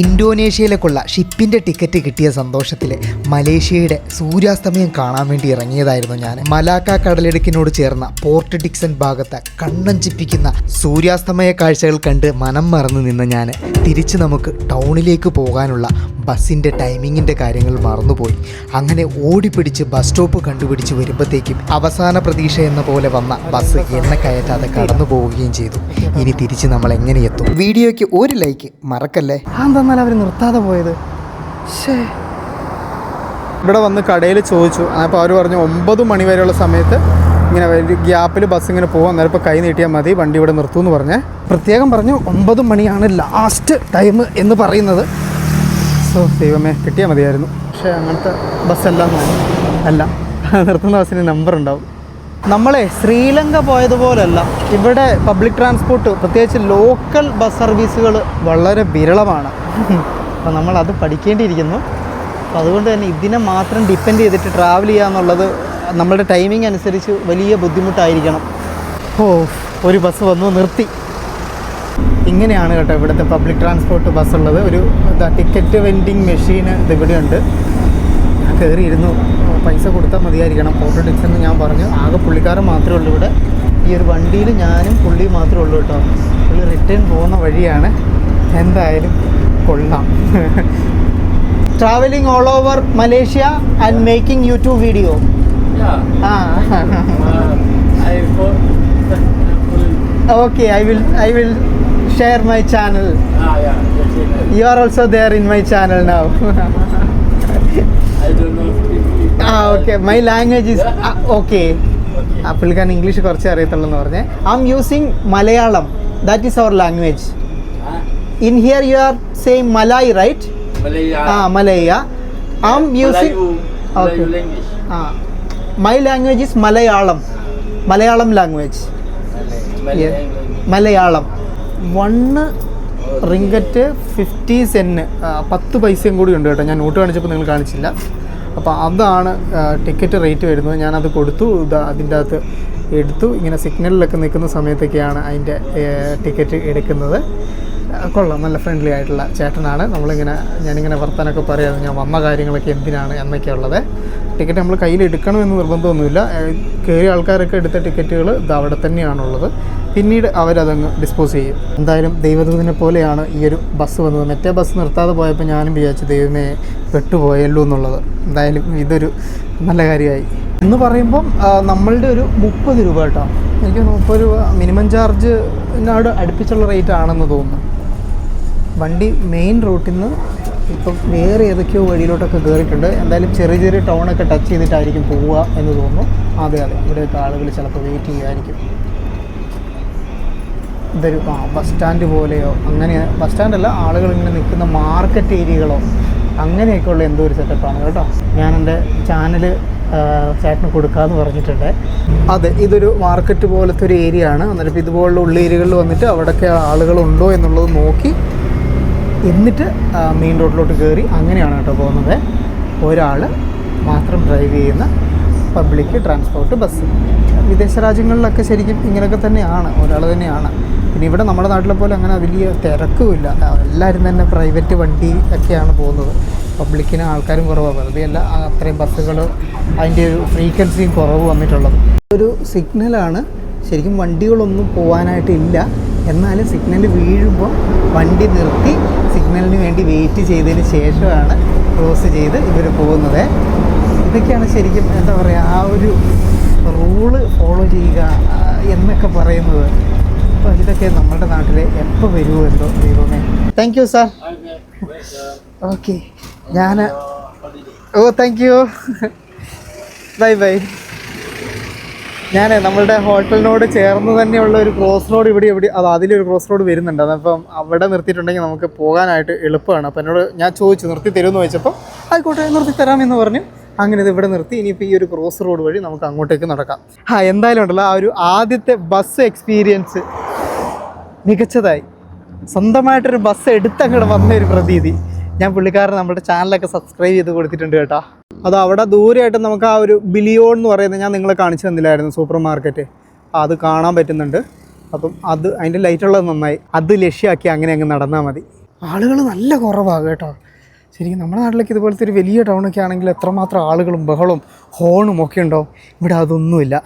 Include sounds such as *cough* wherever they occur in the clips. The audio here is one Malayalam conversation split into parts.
ഇന്തോനേഷ്യയിലേക്കുള്ള ഷിപ്പിന്റെ ടിക്കറ്റ് കിട്ടിയ സന്തോഷത്തിൽ മലേഷ്യയുടെ സൂര്യാസ്തമയം കാണാൻ വേണ്ടി ഇറങ്ങിയതായിരുന്നു ഞാൻ മലാക്ക കടലിടുക്കിനോട് ചേർന്ന പോർട്ട് ഡിക്സൺ ഭാഗത്ത് കണ്ണഞ്ചിപ്പിക്കുന്ന സൂര്യാസ്തമയ കാഴ്ചകൾ കണ്ട് മനം മറന്നു നിന്ന ഞാൻ തിരിച്ച് നമുക്ക് ടൗണിലേക്ക് പോകാനുള്ള ബസ്സിന്റെ ടൈമിങ്ങിന്റെ കാര്യങ്ങൾ മറന്നുപോയി. അങ്ങനെ ഓടിപ്പിടിച്ച് ബസ് സ്റ്റോപ്പ് കണ്ടുപിടിച്ച് വരുമ്പോഴത്തേക്കും അവസാന പ്രതീക്ഷ എന്ന പോലെ വന്ന ബസ് എണ്ണ കയറ്റാതെ കടന്നു പോവുകയും ചെയ്തു. ഇനി തിരിച്ച് നമ്മൾ എങ്ങനെ എത്തും? വീഡിയോയ്ക്ക് ഒരു ലൈക്ക് മറക്കല്ലേ? അതെന്നാൽ അവർ നിർത്താതെ പോയത്? ശേ ഇവിടെ വന്ന് കടയിൽ ചോദിച്ചു. അപ്പോൾ അവർ പറഞ്ഞു ഒമ്പത് മണി വരെയുള്ള സമയത്ത് ഇങ്ങനെ ഗ്യാപ്പിൽ ബസ് ഇങ്ങനെ പോകും അന്നേരം ഇപ്പോൾ കൈ നീട്ടിയാൽ മതി വണ്ടി ഇവിടെ നിർത്തും എന്ന് പറഞ്ഞേ. പ്രത്യേകം പറഞ്ഞു ഒമ്പത് മണിയാണ് ലാസ്റ്റ് ടൈം എന്ന് പറയുന്നത്. സോ ദൈവമേ കിട്ടിയാൽ മതിയായിരുന്നു. പക്ഷേ അങ്ങനത്തെ ബസ്സെല്ലാം അല്ല നിർത്തുന്ന ബസ്സിന് നമ്പർ ഉണ്ടാവും. നമ്മളെ ശ്രീലങ്ക പോയതുപോലല്ല. ഇവിടെ പബ്ലിക് ട്രാൻസ്പോർട്ട് പ്രത്യേകിച്ച് ലോക്കൽ ബസ് സർവീസുകൾ വളരെ വിരളമാണ്. അപ്പോൾ അത് പഠിക്കേണ്ടിയിരിക്കുന്നു. അപ്പോൾ അതുകൊണ്ട് തന്നെ ഇതിനെ മാത്രം ഡിപ്പെൻഡ് ചെയ്തിട്ട് ട്രാവൽ ചെയ്യുക എന്നുള്ളത് നമ്മളുടെ ടൈമിംഗ് അനുസരിച്ച് വലിയ ബുദ്ധിമുട്ടായിരിക്കണം. ഓ ഒരു ബസ് വന്നു നിർത്തി. ഇങ്ങനെയാണ് കേട്ടോ ഇവിടുത്തെ പബ്ലിക് ട്രാൻസ്പോർട്ട് ബസ് ഉള്ളത്. ഒരു ടിക്കറ്റ് വെൻഡിങ് മെഷീൻ ഇത് ഇവിടെയുണ്ട്. കയറിയിരുന്നു. പൈസ കൊടുത്താൽ മതിയായിരിക്കണം. ഫോട്ടോ ടിക്സ് എന്ന് ഞാൻ പറഞ്ഞു. ആകെ പുള്ളിക്കാരൻ മാത്രമേ ഉള്ളൂ ഇവിടെ. ഈ ഒരു വണ്ടിയിൽ ഞാനും പുള്ളിയും മാത്രമേ ഉള്ളൂ കേട്ടോ. പുള്ളി റിട്ടേൺ പോകുന്ന വഴിയാണ്. എന്തായാലും കൊള്ളാം. Travelling all over Malaysia and making YouTube video okay I will I will share my channel you are also there in my channel now ah okay my language is okay പുള്ളിക്കാരൻ ഇംഗ്ലീഷ് കുറച്ചേ അറിയത്തുള്ളൂ എന്ന് പറഞ്ഞേ. I'm using Malayalam that is our language in here you are same Malay right Malaya. Ah Malaya I'm using Melayu, Okay. Language. Ah my language is Malayalam Malayalam language Malay. Yeah. Malay language. Malayalam one ringgit fifty sen പത്ത് പൈസയും കൂടി ഉണ്ട് കേട്ടോ. ഞാൻ നോട്ട് കാണിച്ചപ്പോൾ നിങ്ങൾ കാണിച്ചില്ല. അപ്പോൾ അതാണ് ടിക്കറ്റ് റേറ്റ് വരുന്നത്. ഞാനത് കൊടുത്തു. അതിന്റെ അകത്ത് എടുത്തു. ഇങ്ങനെ സിഗ്നലിലൊക്കെ നിൽക്കുന്ന സമയത്തൊക്കെയാണ് അതിന്റെ ടിക്കറ്റ് എടുക്കുന്നത്. കൊള്ളാം. നല്ല ഫ്രണ്ട്ലി ആയിട്ടുള്ള ചേട്ടനാണ്. നമ്മളിങ്ങനെ ഞാനിങ്ങനെ വർത്താനൊക്കെ പറയാതെ ഞാൻ വന്ന കാര്യങ്ങളൊക്കെ എന്തിനാണ് എന്നൊക്കെ ഉള്ളത്. ടിക്കറ്റ് നമ്മൾ കയ്യിൽ എടുക്കണമെന്ന് നിർബന്ധമൊന്നുമില്ല. കയറിയ ആൾക്കാരൊക്കെ എടുത്ത ടിക്കറ്റുകൾ ഇത് അവിടെ തന്നെയാണുള്ളത്. പിന്നീട് അവരതങ്ങ് ഡിസ്പോസ് ചെയ്യും. എന്തായാലും ദൈവദൂതനെ പോലെയാണ് ഈ ഒരു ബസ് വന്നത്. മറ്റേ ബസ് നിർത്താതെ പോയപ്പോൾ ഞാനും വിചാരിച്ചു ദൈവമേ പെട്ടുപോയല്ലോ എന്നുള്ളത്. എന്തായാലും ഇതൊരു നല്ല കാര്യമായി. എന്ന് പറയുമ്പം നമ്മളുടെ ഒരു മുപ്പത് രൂപ കേട്ടോ. എനിക്ക് മുപ്പത് രൂപ മിനിമം ചാർജ് ചാർജിനോട് അടുപ്പിച്ചുള്ള റേറ്റ് ആണെന്ന് തോന്നുന്നു. വണ്ടി മെയിൻ റൂട്ടിൽ നിന്ന് ഇപ്പം വേറെ ഏതൊക്കെയോ വഴിയിലോട്ടൊക്കെ കയറിയിട്ടുണ്ട് എന്തായാലും ചെറിയ ചെറിയ ടൗണൊക്കെ ടച്ച് ചെയ്തിട്ടായിരിക്കും പോവുക എന്ന് തോന്നുന്നു. അതെ അതെ. ഇവിടെയൊക്കെ ആളുകൾ ചിലപ്പോൾ വെയിറ്റ് ചെയ്യുമായിരിക്കും ഇതൊരു ആ ബസ് സ്റ്റാൻഡ് പോലെയോ അങ്ങനെ ബസ് സ്റ്റാൻഡല്ല ആളുകൾ ഇങ്ങനെ നിൽക്കുന്ന മാർക്കറ്റ് ഏരിയകളോ അങ്ങനെയൊക്കെയുള്ള എന്തോ ഒരു സെറ്റപ്പാണ് കേട്ടോ. ഞാൻ എന്റെ ചാനൽ ചേട്ടന് കൊടുക്കാമെന്ന് പറഞ്ഞിട്ടുണ്ട്. അതെ ഇതൊരു മാർക്കറ്റ് പോലത്തെ ഒരു ഏരിയ ആണ്. അന്നേരം ഇതുപോലുള്ള ഉള്ളേരിയകളിൽ വന്നിട്ട് അവിടെയൊക്കെ ആളുകളുണ്ടോ എന്നുള്ളത് നോക്കി എന്നിട്ട് മെയിൻ റോഡിലോട്ട് കയറി അങ്ങനെയാണ് കേട്ടോ പോകുന്നത്. ഒരാൾ മാത്രം ഡ്രൈവ് ചെയ്യുന്ന പബ്ലിക് ട്രാൻസ്പോർട്ട് ബസ് വിദേശ രാജ്യങ്ങളിലൊക്കെ ശരിക്കും ഇങ്ങനെയൊക്കെ തന്നെയാണ് ഒരാൾ തന്നെയാണ്. പിന്നെ ഇവിടെ നമ്മുടെ നാട്ടിലെ പോലെ അങ്ങനെ വലിയ തിരക്കുമില്ല. എല്ലാവരും തന്നെ പ്രൈവറ്റ് വണ്ടി ഒക്കെയാണ് പോകുന്നത്. പബ്ലിക്കിന് ആൾക്കാരും കുറവാണ് വെറുതെ അല്ല അത്രയും ബസ്സുകൾ അതിന്റെ ഒരു ഫ്രീക്വൻസിയും കുറവ് വന്നിട്ടുള്ളത്. ഒരു സിഗ്നലാണ് ശരിക്കും വണ്ടികളൊന്നും പോകാനായിട്ടില്ല എന്നാലും സിഗ്നൽ വീഴുമ്പോൾ വണ്ടി നിർത്തി സിഗ്നലിന് വേണ്ടി വെയിറ്റ് ചെയ്തതിന് ശേഷമാണ് ക്രോസ് ചെയ്ത് ഇവർ പോകുന്നത്. ഇതൊക്കെയാണ് ശരിക്കും എന്താ പറയുക ആ ഒരു റൂൾ ഫോളോ ചെയ്യുക എന്നൊക്കെ പറയുന്നത്. അപ്പോൾ ഇതൊക്കെ നമ്മുടെ നാട്ടിൽ എപ്പോൾ വരുമോ എന്തോ ദൈവമേ. Thank you sir. ഓക്കെ ഞാൻ oh thank you bye bye ഞാൻ നമ്മളുടെ ഹോട്ടലിനോട് ചേർന്ന് തന്നെയുള്ള ഒരു ക്രോസ് റോഡ് ഇവിടെ എവിടെ അത് അതിലൊരു ക്രോസ് റോഡ് വരുന്നുണ്ട്. അതപ്പം അവിടെ നിർത്തിയിട്ടുണ്ടെങ്കിൽ നമുക്ക് പോകാനായിട്ട് എളുപ്പമാണ്. അപ്പം എന്നോട് ഞാൻ ചോദിച്ചു നിർത്തി തരുമെന്ന് ചോദിച്ചപ്പോൾ ആയിക്കോട്ടെ നിർത്തി തരാമെന്ന് പറഞ്ഞു. അങ്ങനെ ഇത് ഇവിടെ നിർത്തി. ഇനിയിപ്പോൾ ഈ ഒരു ക്രോസ് റോഡ് വഴി നമുക്ക് അങ്ങോട്ടേക്ക് നടക്കാം. ആ എന്തായാലും ഉണ്ടല്ലോ ആ ഒരു ആദ്യത്തെ ബസ് എക്സ്പീരിയൻസ് മികച്ചതായി. സ്വന്തമായിട്ടൊരു ബസ് എടുത്തങ്ങോട്ട് വന്ന ഒരു പ്രതീതി. ഞാൻ പുള്ളിക്കാരൻ നമ്മുടെ ചാനലൊക്കെ സബ്സ്ക്രൈബ് ചെയ്ത് കൊടുത്തിട്ടുണ്ട് കേട്ടോ. അത് അവിടെ ദൂരെയായിട്ട് നമുക്ക് ആ ഒരു ബിലിയോൺ എന്ന് പറയുന്നത് ഞാൻ നിങ്ങളെ കാണിച്ചു തന്നില്ലായിരുന്നു സൂപ്പർ മാർക്കറ്റ് അത് കാണാൻ പറ്റുന്നുണ്ട്. അപ്പം അത് അതിന്റെ ലൈറ്റുള്ളത് നന്നായി. അത് ലക്ഷ്യമാക്കി അങ്ങനെ അങ്ങ് നടന്നാൽ മതി. ആളുകൾ നല്ല കുറവാണ് കേട്ടോ. ശരിക്കും നമ്മുടെ നാട്ടിലേക്ക് ഇതുപോലത്തെ ഒരു വലിയ ടൗണൊക്കെ ആണെങ്കിൽ എത്രമാത്രം ആളുകളും ബഹളവും ഹോണും ഒക്കെ ഉണ്ടോ ഇവിടെ അതൊന്നുമില്ല.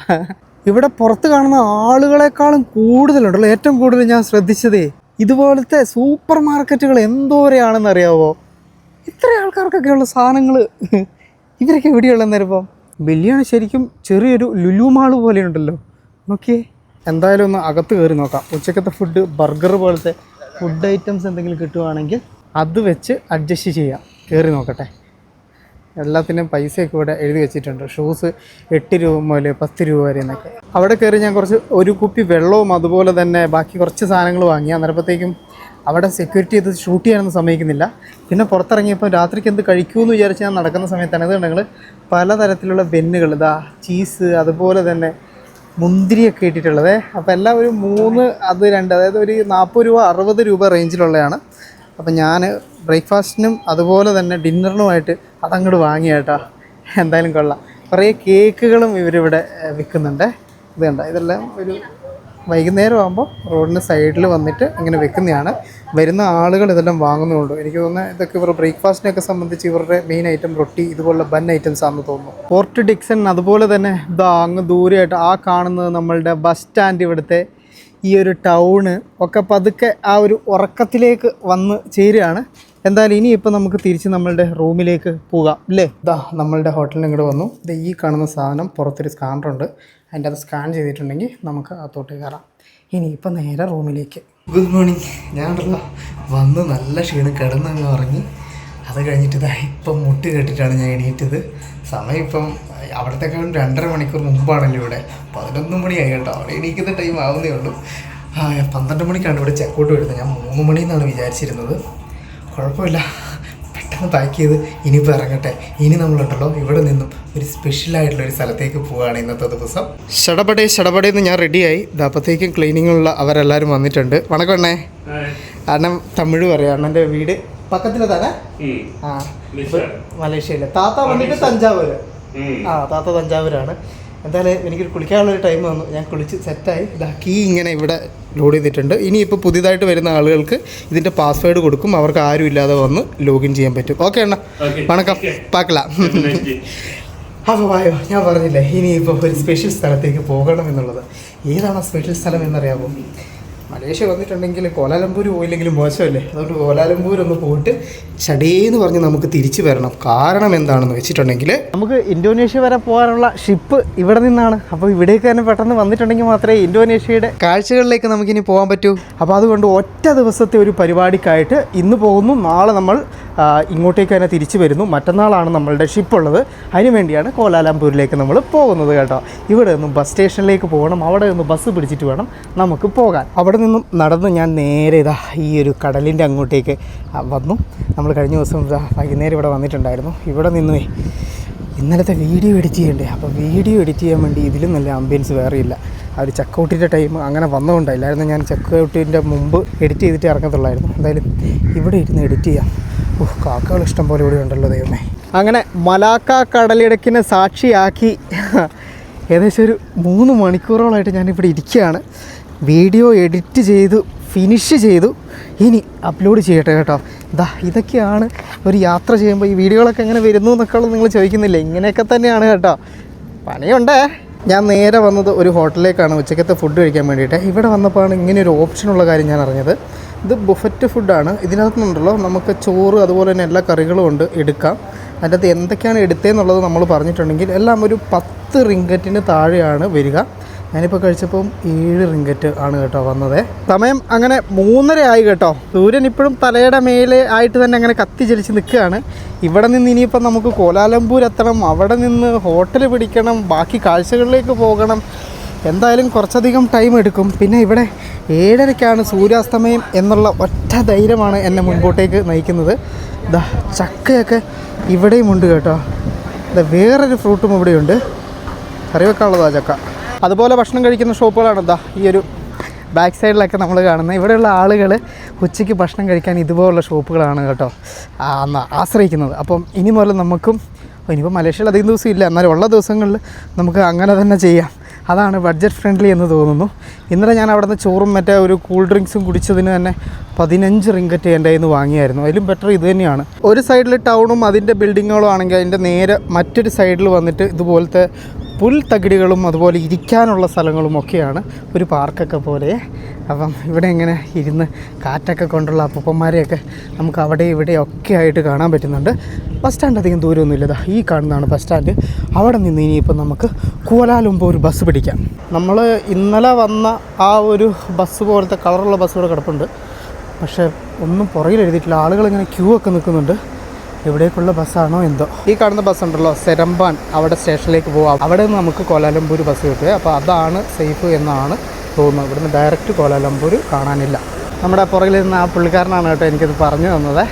ഇവിടെ പുറത്ത് കാണുന്ന ആളുകളെക്കാളും കൂടുതലുണ്ടല്ലോ. ഏറ്റവും കൂടുതൽ ഞാൻ ശ്രദ്ധിച്ചതേ ഇതുപോലത്തെ സൂപ്പർ മാർക്കറ്റുകൾ എന്തോരെയാണെന്ന് അറിയാവോ ഇത്ര ആൾക്കാർക്കൊക്കെയുള്ള സാധനങ്ങൾ ഇവരൊക്കെ എവിടെയുള്ളതെന്ന് ഇപ്പം ബില്ലിയാണ് ശരിക്കും ചെറിയൊരു ലുലു മാൾ പോലെയുണ്ടല്ലോ. നോക്കിയേ. എന്തായാലും ഒന്ന് അകത്ത് കയറി നോക്കാം. ഉച്ചക്കത്തെ ഫുഡ് ബർഗർ പോലത്തെ ഫുഡ് ഐറ്റംസ് എന്തെങ്കിലും കിട്ടുവാണെങ്കിൽ അത് വെച്ച് അഡ്ജസ്റ്റ് ചെയ്യാം. കയറി നോക്കട്ടെ. എല്ലാത്തിനും പൈസയൊക്കെ ഇവിടെ എഴുതി വെച്ചിട്ടുണ്ട്. ഷൂസ് എട്ട് രൂപ മുതൽ പത്ത് രൂപ വരെ എന്നൊക്കെ. അവിടെ കയറി ഞാൻ കുറച്ച് ഒരു കുപ്പി വെള്ളവും അതുപോലെ തന്നെ ബാക്കി കുറച്ച് സാധനങ്ങൾ വാങ്ങി. അന്നേരപ്പോഴത്തേക്കും അവിടെ സെക്യൂരിറ്റി ഇത് ഷൂട്ട് ചെയ്യാനൊന്നും സമ്മതിക്കുന്നില്ല. പിന്നെ പുറത്തിറങ്ങിയപ്പോൾ രാത്രിക്ക് എന്ത് കഴിക്കുമെന്ന് വിചാരിച്ച് ഞാൻ നടക്കുന്ന സമയത്താണ്. ഇത് ഞങ്ങൾ പലതരത്തിലുള്ള ബെന്നുകൾ ഇതാ ചീസ് അതുപോലെ തന്നെ മുന്തിരിയൊക്കെ ഇട്ടിട്ടുള്ളത്. അപ്പോൾ എല്ലാം ഒരു മൂന്ന് അത് രണ്ട് അതായത് ഒരു നാൽപ്പത് രൂപ അറുപത് രൂപ റേഞ്ചിലുള്ളതാണ് അപ്പോൾ ഞാൻ ബ്രേക്ക്ഫാസ്റ്റിനും അതുപോലെ തന്നെ ഡിന്നറിനുമായിട്ട് അതങ്ങോട്ട് വാങ്ങി കേട്ടോ എന്തായാലും കൊള്ളാം. കുറേ കേക്കുകളും ഇവരിവിടെ വിൽക്കുന്നുണ്ട്. ഇത് കണ്ട? ഇതെല്ലാം ഒരു വൈകുന്നേരം ആകുമ്പോൾ റോഡിന്റെ സൈഡിൽ വന്നിട്ട് ഇങ്ങനെ വെക്കുന്നതാണ്. വരുന്ന ആളുകൾ ഇതെല്ലാം വാങ്ങുന്നുണ്ട് എനിക്ക് തോന്നുന്നത് ഇതൊക്കെ ഇവർ ബ്രേക്ക്ഫാസ്റ്റിനൊക്കെ സംബന്ധിച്ച് ഇവരുടെ മെയിൻ ഐറ്റം റൊട്ടി ഇതുപോലുള്ള ബൺ ഐറ്റംസ് ആണെന്ന് തോന്നുന്നു. പോർട്ട് ഡിക്സൺ അതുപോലെ തന്നെ ഇതാ അങ്ങ് ദൂരെയായിട്ട് ആ കാണുന്നത് നമ്മളുടെ ബസ് സ്റ്റാൻഡ് ഇവിടുത്തെ ഈ ഒരു ടൗണ് ഒക്കെ പതുക്കെ ആ ഒരു ഉറക്കത്തിലേക്ക് വന്ന് ചേരുകയാണ്. എന്തായാലും ഇനിയിപ്പോൾ നമുക്ക് തിരിച്ച് നമ്മളുടെ റൂമിലേക്ക് പോകാം അല്ലേ? ഇതാ നമ്മളുടെ ഹോട്ടലിന് ഇങ്ങോട്ട് വന്നു. ഇത് ഈ കാണുന്ന സാധനം പുറത്തൊരു സ്കാനറുണ്ട് അതിന്റെ അത് സ്കാൻ ചെയ്തിട്ടുണ്ടെങ്കിൽ നമുക്ക് അകത്തോട്ട് കയറാം. ഇനി ഇപ്പം നേരെ റൂമിലേക്ക്. ഗുഡ് മോർണിംഗ് ഞാനുണ്ടല്ലോ വന്ന് നല്ല ക്ഷീണം കിടന്നങ്ങ് ഉറങ്ങി. അത് കഴിഞ്ഞിട്ട് ഇതാ ഇപ്പം മുട്ട് കെട്ടിട്ടാണ് ഞാൻ എണീറ്റത്. സമയം ഇപ്പം അവിടത്തെക്കാളും രണ്ടര മണിക്കൂർ മുമ്പാണല്ലോ ഇവിടെ. പതിനൊന്ന് മണിയായി കേട്ടോ. അവിടെ എണീക്കുന്ന ടൈം ആവുന്നേ ഉള്ളൂ. പന്ത്രണ്ട് മണിക്കാണ് ഇവിടെ ചെക്കൗട്ട് വരുന്നത്. ഞാൻ മൂന്ന് മണിന്നാണ് വിചാരിച്ചിരുന്നത്. കുഴപ്പമില്ല. പെട്ടെന്ന് പാക്ക് ചെയ്ത് ഇനിയിപ്പോൾ ഇറങ്ങട്ടെ. ഇനി നമ്മളുണ്ടല്ലോ. ഇവിടെ നിന്നും ഒരു സ്പെഷ്യൽ ആയിട്ടുള്ള ഒരു സ്ഥലത്തേക്ക് പോവുകയാണ് ഇന്നത്തെ ദിവസം. ഷടപടേ ഷടപടേ എന്ന് ഞാൻ റെഡിയായി അപ്പോഴത്തേക്കും ക്ലീനിങ്ങുള്ള അവരെല്ലാവരും വന്നിട്ടുണ്ട്. വണക്കം അണ്ണേ. അണ്ണൻ തമിഴ് പറയാം. അണ്ണന്റെ വീട് പക്കത്തിലെ തന്നെ ആ മലേഷ്യയിലെ. താത്ത വന്നിട്ട് തഞ്ചാവൂര്. ആ താത്ത തഞ്ചാവൂരാണ്. എന്തായാലും എനിക്കൊരു കുളിക്കാനുള്ള ഒരു ടൈം വന്നു. ഞാൻ കുളിച്ച് സെറ്റായി ഇതാ കീ ഇങ്ങനെ ഇവിടെ ലോഡ് ചെയ്തിട്ടുണ്ട്. ഇനിയിപ്പോൾ പുതിയതായിട്ട് വരുന്ന ആളുകൾക്ക് ഇതിന്റെ പാസ്വേഡ് കൊടുക്കും. അവർക്ക് ആരും ഇല്ലാതെ വന്ന് ലോഗിൻ ചെയ്യാൻ പറ്റും. ഓക്കെ അണ്ണ. വണക്കം. പാക്കല. അപ്പോൾ വായോ ഞാൻ പറഞ്ഞില്ലേ ഇനിയിപ്പോൾ ഒരു സ്പെഷ്യൽ സ്ഥലത്തേക്ക് പോകണം എന്നുള്ളത്. ഏതാണ് സ്പെഷ്യൽ സ്ഥലം എന്നറിയാമോ മലേഷ്യ വന്നിട്ടുണ്ടെങ്കിൽ കോലാലംപൂർ പോയില്ലെങ്കിലും മോശമല്ലേ? അതുകൊണ്ട് കോലാലംപൂർ ഒന്ന് പോയിട്ട് ചടേന്ന് പറഞ്ഞ് നമുക്ക് തിരിച്ചു വരണം. കാരണം എന്താണെന്ന് വെച്ചിട്ടുണ്ടെങ്കിൽ നമുക്ക് ഇന്തോനേഷ്യ വരെ പോകാനുള്ള ഷിപ്പ് ഇവിടെ നിന്നാണ്. അപ്പോൾ ഇവിടേക്ക് തന്നെ പെട്ടെന്ന് വന്നിട്ടുണ്ടെങ്കിൽ മാത്രമേ ഇന്തോനേഷ്യയുടെ കാഴ്ചകളിലേക്ക് നമുക്കിനി പോകാൻ പറ്റൂ. അപ്പോൾ അതുകൊണ്ട് ഒറ്റ ദിവസത്തെ ഒരു പരിപാടിക്കായിട്ട് ഇന്ന് പോകുന്നു. നാളെ നമ്മൾ ഇങ്ങോട്ടേക്ക് തന്നെ തിരിച്ചു വരുന്നു. മറ്റന്നാളാണ് നമ്മളുടെ ഷിപ്പ് ഉള്ളത്. അതിനു വേണ്ടിയാണ് കോലാലംപൂരിലേക്ക് നമ്മൾ പോകുന്നത് കേട്ടോ. ഇവിടെ നിന്നും ബസ് സ്റ്റേഷനിലേക്ക് പോകണം. അവിടെ നിന്ന് ബസ് പിടിച്ചിട്ട് വേണം നമുക്ക് പോകാൻ. അവിടെ നിന്നും നടന്ന് ഞാൻ നേരെ ഇതാ ഈ ഒരു കടലിന്റെ അങ്ങോട്ടേക്ക് വന്നു. നമ്മൾ കഴിഞ്ഞ ദിവസം വൈകുന്നേരം ഇവിടെ വന്നിട്ടുണ്ടായിരുന്നു. ഇവിടെ നിന്നുവേ ഇന്നലത്തെ വീഡിയോ എഡിറ്റ് ചെയ്യണ്ടേ? അപ്പോൾ വീഡിയോ എഡിറ്റ് ചെയ്യാൻ വേണ്ടി ഇതിലും നല്ല ആംബിയൻസ് വേറെയില്ല ആ ഒരു ചെക്കൗട്ടിന്റെ ടൈം അങ്ങനെ വന്നുകൊണ്ടായില്ലായിരുന്നു ഞാൻ ചെക്കൗട്ടിന്റെ മുമ്പ് എഡിറ്റ് ചെയ്തിട്ട് ഇറങ്ങത്തുള്ളായിരുന്നു. എന്തായാലും ഇവിടെ ഇരുന്ന് എഡിറ്റ് ചെയ്യാം. ഓഹ് കാക്കകൾ ഇഷ്ടം പോലെ ഇവിടെ ഉണ്ടല്ലോ ദൈവമേ. അങ്ങനെ മലാക്ക കടലിടക്കിനെ സാക്ഷിയാക്കി ഏകദേശം ഒരു മൂന്ന് മണിക്കൂറോളമായിട്ട് ഞാനിവിടെ ഇരിക്കുകയാണ്. വീഡിയോ എഡിറ്റ് ചെയ്തു ഫിനിഷ് ചെയ്തു. ഇനി അപ്ലോഡ് ചെയ്യട്ടെ കേട്ടോ. ദാ ഇതൊക്കെയാണ് ഒരു യാത്ര ചെയ്യുമ്പോൾ ഈ വീഡിയോകളൊക്കെ എങ്ങനെ വരുന്നു എന്നൊക്കെ നിങ്ങൾ ചോദിക്കുന്നില്ലേ? ഇങ്ങനെയൊക്കെ തന്നെയാണ് കേട്ടോ. പണിയുണ്ടേ? ഞാൻ നേരെ വന്നത് ഒരു ഹോട്ടലിലേക്കാണ്. ഉച്ചക്കത്തെ ഫുഡ് കഴിക്കാൻ വേണ്ടിയിട്ട്. ഇവിടെ വന്നപ്പോഴാണ് ഇങ്ങനെ ഒരു ഓപ്ഷനുള്ള കാര്യം ഞാൻ അറിഞ്ഞത്. ഇത് ബുഫറ്റ് ഫുഡാണ് ഇതിനകത്തുനിന്നുണ്ടല്ലോ നമുക്ക് ചോറ് അതുപോലെ തന്നെ എല്ലാ കറികളും ഉണ്ട് എടുക്കാം. അതിന്റെ അകത്ത് എന്തൊക്കെയാണ് എടുത്തതെന്നുള്ളത് നമ്മൾ പറഞ്ഞിട്ടുണ്ടെങ്കിൽ എല്ലാം ഒരു പത്ത് റിങ്കറ്റിന് താഴെയാണ് വരിക. ഞാനിപ്പോൾ കഴിച്ചപ്പം ഏഴ് റിങ്കറ്റ് ആണ് കേട്ടോ വന്നത്. സമയം അങ്ങനെ മൂന്നര ആയി കേട്ടോ. സൂര്യൻ ഇപ്പോഴും തലയുടെ മേലെ ആയിട്ട് തന്നെ അങ്ങനെ കത്തി ചലിച്ച് നിൽക്കുകയാണ്. ഇവിടെ നിന്ന് ഇനിയിപ്പം നമുക്ക് കോലാലംപൂർ എത്തണം അവിടെ നിന്ന് ഹോട്ടൽ പിടിക്കണം ബാക്കി കാഴ്ചകളിലേക്ക് പോകണം. എന്തായാലും കുറച്ചധികം ടൈം എടുക്കും. പിന്നെ ഇവിടെ ഏഴരയ്ക്കാണ് സൂര്യാസ്തമയം എന്നുള്ള ഒറ്റ ധൈര്യമാണ് എന്നെ മുൻപോട്ടേക്ക് നയിക്കുന്നത്. ദാ ചക്കയൊക്കെ ഇവിടെയും ഉണ്ട് കേട്ടോ. ദാ വേറൊരു ഫ്രൂട്ടും ഇവിടെയുണ്ട്. കറി വെക്കാനുള്ളതാ ചക്ക. അതുപോലെ ഭക്ഷണം കഴിക്കുന്ന ഷോപ്പുകളാണ്. എന്താ ഈ ഒരു ബാക്ക് സൈഡിലൊക്കെ നമ്മൾ കാണുന്നത്. ഇവിടെയുള്ള ആളുകൾ ഉച്ചയ്ക്ക് ഭക്ഷണം കഴിക്കാൻ ഇതുപോലുള്ള ഷോപ്പുകളാണ് കേട്ടോ ആശ്രയിക്കുന്നത്. അപ്പം ഇനി മുതൽ നമുക്കും ഇനിയിപ്പോൾ മലേഷ്യയിൽ അധികം ദിവസം ഇല്ല എന്നാലും ഉള്ള ദിവസങ്ങളിൽ നമുക്ക് അങ്ങനെ തന്നെ ചെയ്യാം. അതാണ് ബഡ്ജറ്റ് ഫ്രണ്ട്ലി എന്ന് തോന്നുന്നു. ഇന്നലെ ഞാൻ അവിടെ നിന്ന് ചോറും മറ്റേ ഒരു കൂൾ ഡ്രിങ്ക്സും കുടിച്ചതിന് തന്നെ പതിനഞ്ച് റിങ്കറ്റ് എന്റെ കയ്യിൽ നിന്ന് വാങ്ങിയായിരുന്നു. അതിലും ബെറ്റർ ഇത് തന്നെയാണ്. ഒരു സൈഡിൽ ടൗണും അതിന്റെ ബിൽഡിങ്ങുകളും ആണെങ്കിൽ അതിന്റെ നേരെ മറ്റൊരു സൈഡിൽ വന്നിട്ട് ഇതുപോലത്തെ പുൽത്തകിടികളും അതുപോലെ ഇരിക്കാനുള്ള സ്ഥലങ്ങളും ഒക്കെയാണ് ഒരു പാർക്കൊക്കെ പോലെ. അപ്പം ഇവിടെ ഇങ്ങനെ ഇരുന്ന് കാറ്റൊക്കെ കൊണ്ടുള്ള അപ്പൂപ്പന്മാരെയൊക്കെ നമുക്ക് അവിടെ ഇവിടെ ഒക്കെ ആയിട്ട് കാണാൻ പറ്റുന്നുണ്ട്. ബസ് സ്റ്റാൻഡ് അധികം ദൂരമൊന്നുമില്ല. ഈ കാണുന്നതാണ് ബസ് സ്റ്റാൻഡ്. അവിടെ നിന്ന് ഇനിയിപ്പോൾ നമുക്ക് കുവലാലുമ്പോൾ ഒരു ബസ് പിടിക്കാം. നമ്മൾ ഇന്നലെ വന്ന ആ ഒരു ബസ് പോലത്തെ കളറുള്ള ബസ് കിടപ്പുണ്ട്. പക്ഷേ ഒന്നും പുറകിൽ എഴുതിയിട്ടില്ല. ആളുകൾ ഇങ്ങനെ ക്യൂ ഒക്കെ നിൽക്കുന്നുണ്ട്. എവിടേക്കുള്ള ബസ്സാണോ എന്തോ. ഈ കാണുന്ന ബസ് ഉണ്ടല്ലോ സെരമ്പാൻ. അവിടെ സ്റ്റേഷനിലേക്ക് പോവാം. അവിടെ നിന്ന് നമുക്ക് കോലാലംപൂർ ബസ് കിട്ടുക അപ്പോൾ അതാണ് സേഫ് എന്നാണ് തോന്നുന്നത്. ഇവിടുന്ന് ഡയറക്റ്റ് കോലാലംപൂർ കാണാനില്ല. നമ്മുടെ പുറകിൽ നിന്ന് ആ പുള്ളിക്കാരനാണ് കേട്ടോ എനിക്കത് പറഞ്ഞു തന്നത്.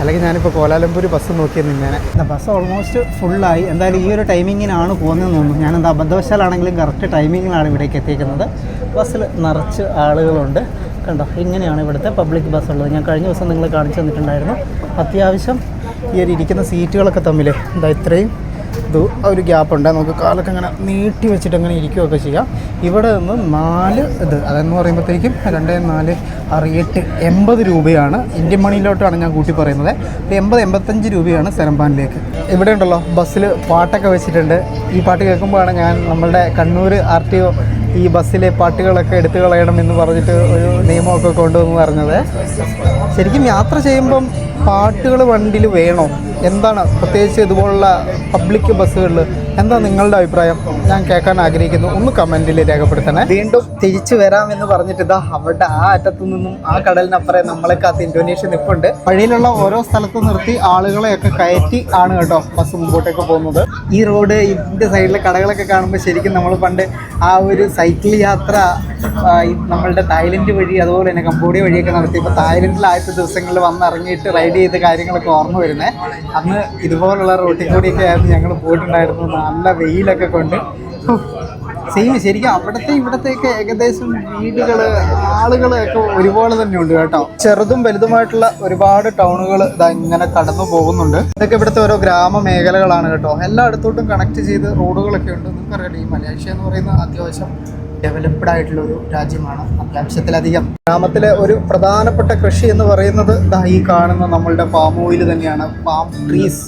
അല്ലെങ്കിൽ ഞാനിപ്പോൾ കോലാലംപൂർ ബസ് നോക്കി നിന്നേനെ. ബസ് ഓൾമോസ്റ്റ് ഫുള്ളായി. എന്തായാലും ഈ ഒരു ടൈമിങ്ങിനാണ് പോകുന്നതെന്ന് തോന്നുന്നു. ഞാനെന്താ അബദ്ധവശാലാണെങ്കിലും കറക്റ്റ് ടൈമിങ്ങിലാണ് ഇവിടേക്ക് എത്തിക്കുന്നത് ബസ്സിൽ നിറച്ച് ആളുകളുണ്ട്. കണ്ടോ ഇങ്ങനെയാണ് ഇവിടുത്തെ പബ്ലിക് ബസ് ഉള്ളത് ഞാൻ കഴിഞ്ഞ ദിവസം നിങ്ങൾ കാണിച്ചു തന്നിട്ടുണ്ടായിരുന്നു. അത്യാവശ്യം ഈ ഒരു ഇരിക്കുന്ന സീറ്റുകളൊക്കെ തമ്മിൽ എന്താ ഇത്രയും ഇത് ഒരു ഗ്യാപ്പ് ഉണ്ട്. നമുക്ക് കാലൊക്കെ അങ്ങനെ നീട്ടി വെച്ചിട്ട് അങ്ങനെ ഇരിക്കുകയൊക്കെ ചെയ്യാം. ഇവിടെ നിന്ന് നാല് ഇത് അതെന്ന് പറയുമ്പോഴത്തേക്കും രണ്ട് നാല് ആറ് എട്ട് എൺപത് രൂപയാണ് ഇന്ത്യൻ മണിയിലോട്ടാണ് ഞാൻ കൂട്ടി പറയുന്നത്. ഒരു എൺപത് എൺപത്തഞ്ച് രൂപയാണ് സെരമ്പാനിലേക്ക് ഇവിടെ ഉണ്ടല്ലോ ബസ്സിൽ പാട്ടൊക്കെ വെച്ചിട്ടുണ്ട്. ഈ പാട്ട് കേൾക്കുമ്പോഴാണ് ഞാൻ നമ്മളുടെ കണ്ണൂർ ആർ ടി ഒ ഈ ബസ്സിലെ പാട്ടുകളൊക്കെ എടുത്തു കളയണം എന്ന് പറഞ്ഞിട്ട് ഒരു നിയമമൊക്കെ കൊണ്ടുവന്ന് പറഞ്ഞത്. ശരിക്കും യാത്ര ചെയ്യുമ്പം പാട്ടുകൾ വണ്ടിയിൽ വേണോ? എന്താണ് പ്രത്യേകിച്ച് ഇതുപോലുള്ള പബ്ലിക് ബസ്സുകളിൽ എന്താ നിങ്ങളുടെ അഭിപ്രായം? ഞാൻ കേൾക്കാൻ ആഗ്രഹിക്കുന്നു. ഒന്ന് കമന്റിൽ രേഖപ്പെടുത്തണേ. വീണ്ടും തിരിച്ചു വരാമെന്ന് പറഞ്ഞിട്ട് ഇതാ അവിടെ ആ അറ്റത്തു നിന്നും ആ കടലിനപ്പുറേ നമ്മളെ കാത്ത് ഇന്തോനേഷ്യ നിൽപ്പുണ്ട് വഴിയിലുള്ള ഓരോ സ്ഥലത്തും നിർത്തി ആളുകളെയൊക്കെ കയറ്റി ആണ് കേട്ടോ ബസ് മുമ്പോട്ടേക്ക് പോകുന്നത്. ഈ റോഡ് ഇതിന്റെ സൈഡിലെ കടകളൊക്കെ കാണുമ്പോൾ ശരിക്കും നമ്മൾ പണ്ട് ആ ഒരു സൈക്കിൾ യാത്ര നമ്മളുടെ തായ്ലൻഡ് വഴി അതുപോലെ തന്നെ കംബോഡിയ വഴിയൊക്കെ നടത്തി. ഇപ്പോൾ തായ്ലൻഡിൽ ആദ്യത്തെ ദിവസങ്ങളിൽ വന്ന് ഇറങ്ങിയിട്ട് റൈഡ് ചെയ്ത കാര്യങ്ങളൊക്കെ ഓർമ്മ വരുന്നത് അന്ന് ഇതുപോലുള്ള റോട്ടിൽ കൂടിയൊക്കെ ആയിരുന്നു ഞങ്ങൾ പോയിട്ടുണ്ടായിരുന്നു നല്ല വെയിലൊക്കെ കൊണ്ട്. സെയിം ശരിക്കും അവിടുത്തെ ഇവിടത്തെയൊക്കെ ഏകദേശം വീടുകൾ ആളുകൾ ഒക്കെ ഒരുപോലെ തന്നെ ഉണ്ട് കേട്ടോ. ചെറുതും വലുതുമായിട്ടുള്ള ഒരുപാട് ടൗണുകൾ ഇതാ ഇങ്ങനെ കടന്നു പോകുന്നുണ്ട്. ഇതൊക്കെ ഇവിടുത്തെ ഓരോ ഗ്രാമ മേഖലകളാണ് കേട്ടോ. എല്ലായിടത്തോട്ടും കണക്ട് ചെയ്ത് റോഡുകളൊക്കെ ഉണ്ട്. നിങ്ങൾക്കറിയാം ഈ മലേഷ്യ എന്ന് പറയുന്ന അത്യാവശ്യം ഡെവലപ്ഡ് ആയിട്ടുള്ള ഒരു രാജ്യമാണ് അത്യാവശ്യത്തിലധികം. ഗ്രാമത്തിലെ ഒരു പ്രധാനപ്പെട്ട കൃഷി എന്ന് പറയുന്നത് ഈ കാണുന്ന നമ്മളുടെ പാം ഓയിൽ തന്നെയാണ്. പാം ട്രീസ്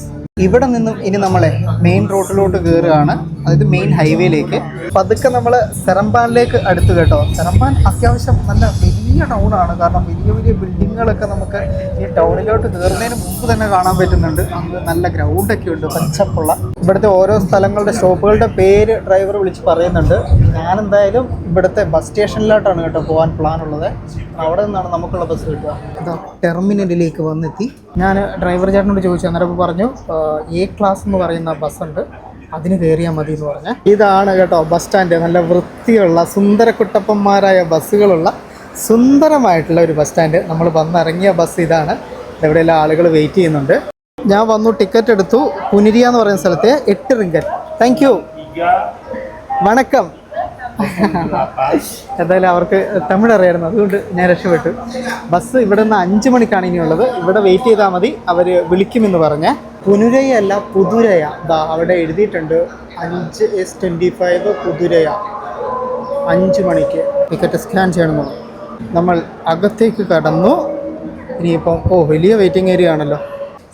ഇവിടെ നിന്നും ഇനി നമ്മളെ മെയിൻ റോഡിലോട്ട് കയറുകയാണ് അതായത് മെയിൻ ഹൈവേയിലേക്ക് പതുക്കെ നമ്മൾ സെറമ്പാനിലേക്ക് അടുത്ത് കേട്ടോ. സെറമ്പാൻ അത്യാവശ്യം നല്ല വലിയ ടൗണാണ് കാരണം വലിയ വലിയ ബിൽഡിങ്ങുകളൊക്കെ നമുക്ക് ഈ ടൗണിലോട്ട് കയറുന്നതിന് മുമ്പ് തന്നെ കാണാൻ പറ്റുന്നുണ്ട്. നമുക്ക് നല്ല ഗ്രൗണ്ടൊക്കെ ഉണ്ട് പച്ചപ്പുള്ള. ഇവിടുത്തെ ഓരോ സ്ഥലങ്ങളുടെ ഷോപ്പുകളുടെ പേര് ഡ്രൈവർ വിളിച്ച് പറയുന്നുണ്ട്. ഞാൻ എന്തായാലും ഇവിടുത്തെ ബസ് സ്റ്റേഷനിലോട്ടാണ് കേട്ടോ പോകാൻ പ്ലാൻ ഉള്ളത്. അവിടെ നിന്നാണ് നമുക്കുള്ള ബസ് കിട്ടുക. ടെർമിനലിലേക്ക് വന്നെത്തി. ഞാൻ ഡ്രൈവർ ചേട്ടനോട് ചോദിച്ചു അന്നേരം പറഞ്ഞു എ ക്ലാസ് എന്ന് പറയുന്ന ബസ്സുണ്ട്. അതിന് കയറിയാൽ മതി എന്ന് പറഞ്ഞാൽ ഇതാണ് കേട്ടോ ബസ് സ്റ്റാൻഡ്. നല്ല വൃത്തിയുള്ള സുന്ദര കുട്ടപ്പന്മാരായ ബസ്സുകളുള്ള സുന്ദരമായിട്ടുള്ള ഒരു ബസ് സ്റ്റാൻഡ്. നമ്മൾ വന്നിറങ്ങിയ ബസ് ഇതാണ്. എവിടെയെല്ലാം ആളുകൾ വെയിറ്റ് ചെയ്യുന്നുണ്ട്. ഞാൻ വന്നു ടിക്കറ്റ് എടുത്തു. പുനിരിയ എന്ന് പറയുന്ന സ്ഥലത്തെ എട്ട് റിങ്കറ്റ് താങ്ക് യു വണക്കം. എന്തായാലും അവർക്ക് തമിഴ് അറിയായിരുന്നു. അതുകൊണ്ട് ഞാൻ രക്ഷപ്പെട്ടു. ബസ് ഇവിടെ നിന്ന് അഞ്ച് മണിക്കാണ് ഇനിയുള്ളത്. ഇവിടെ വെയിറ്റ് ചെയ്താൽ മതി. അവർ വിളിക്കുമെന്ന് പറഞ്ഞ. പുനുരയല്ല പുതുരയ. ദാ അവിടെ എഴുതിയിട്ടുണ്ട് അഞ്ച് എസ് ട്വന്റി ഫൈവ് പുതുരയ. അഞ്ച് മണിക്ക് ടിക്കറ്റ് സ്കാൻ ചെയ്യണം നമ്മൾ അകത്തേക്ക് കടന്നു. ഇനിയിപ്പം ഓ വലിയ വെയിറ്റിംഗ് ഏരിയ ആണല്ലോ.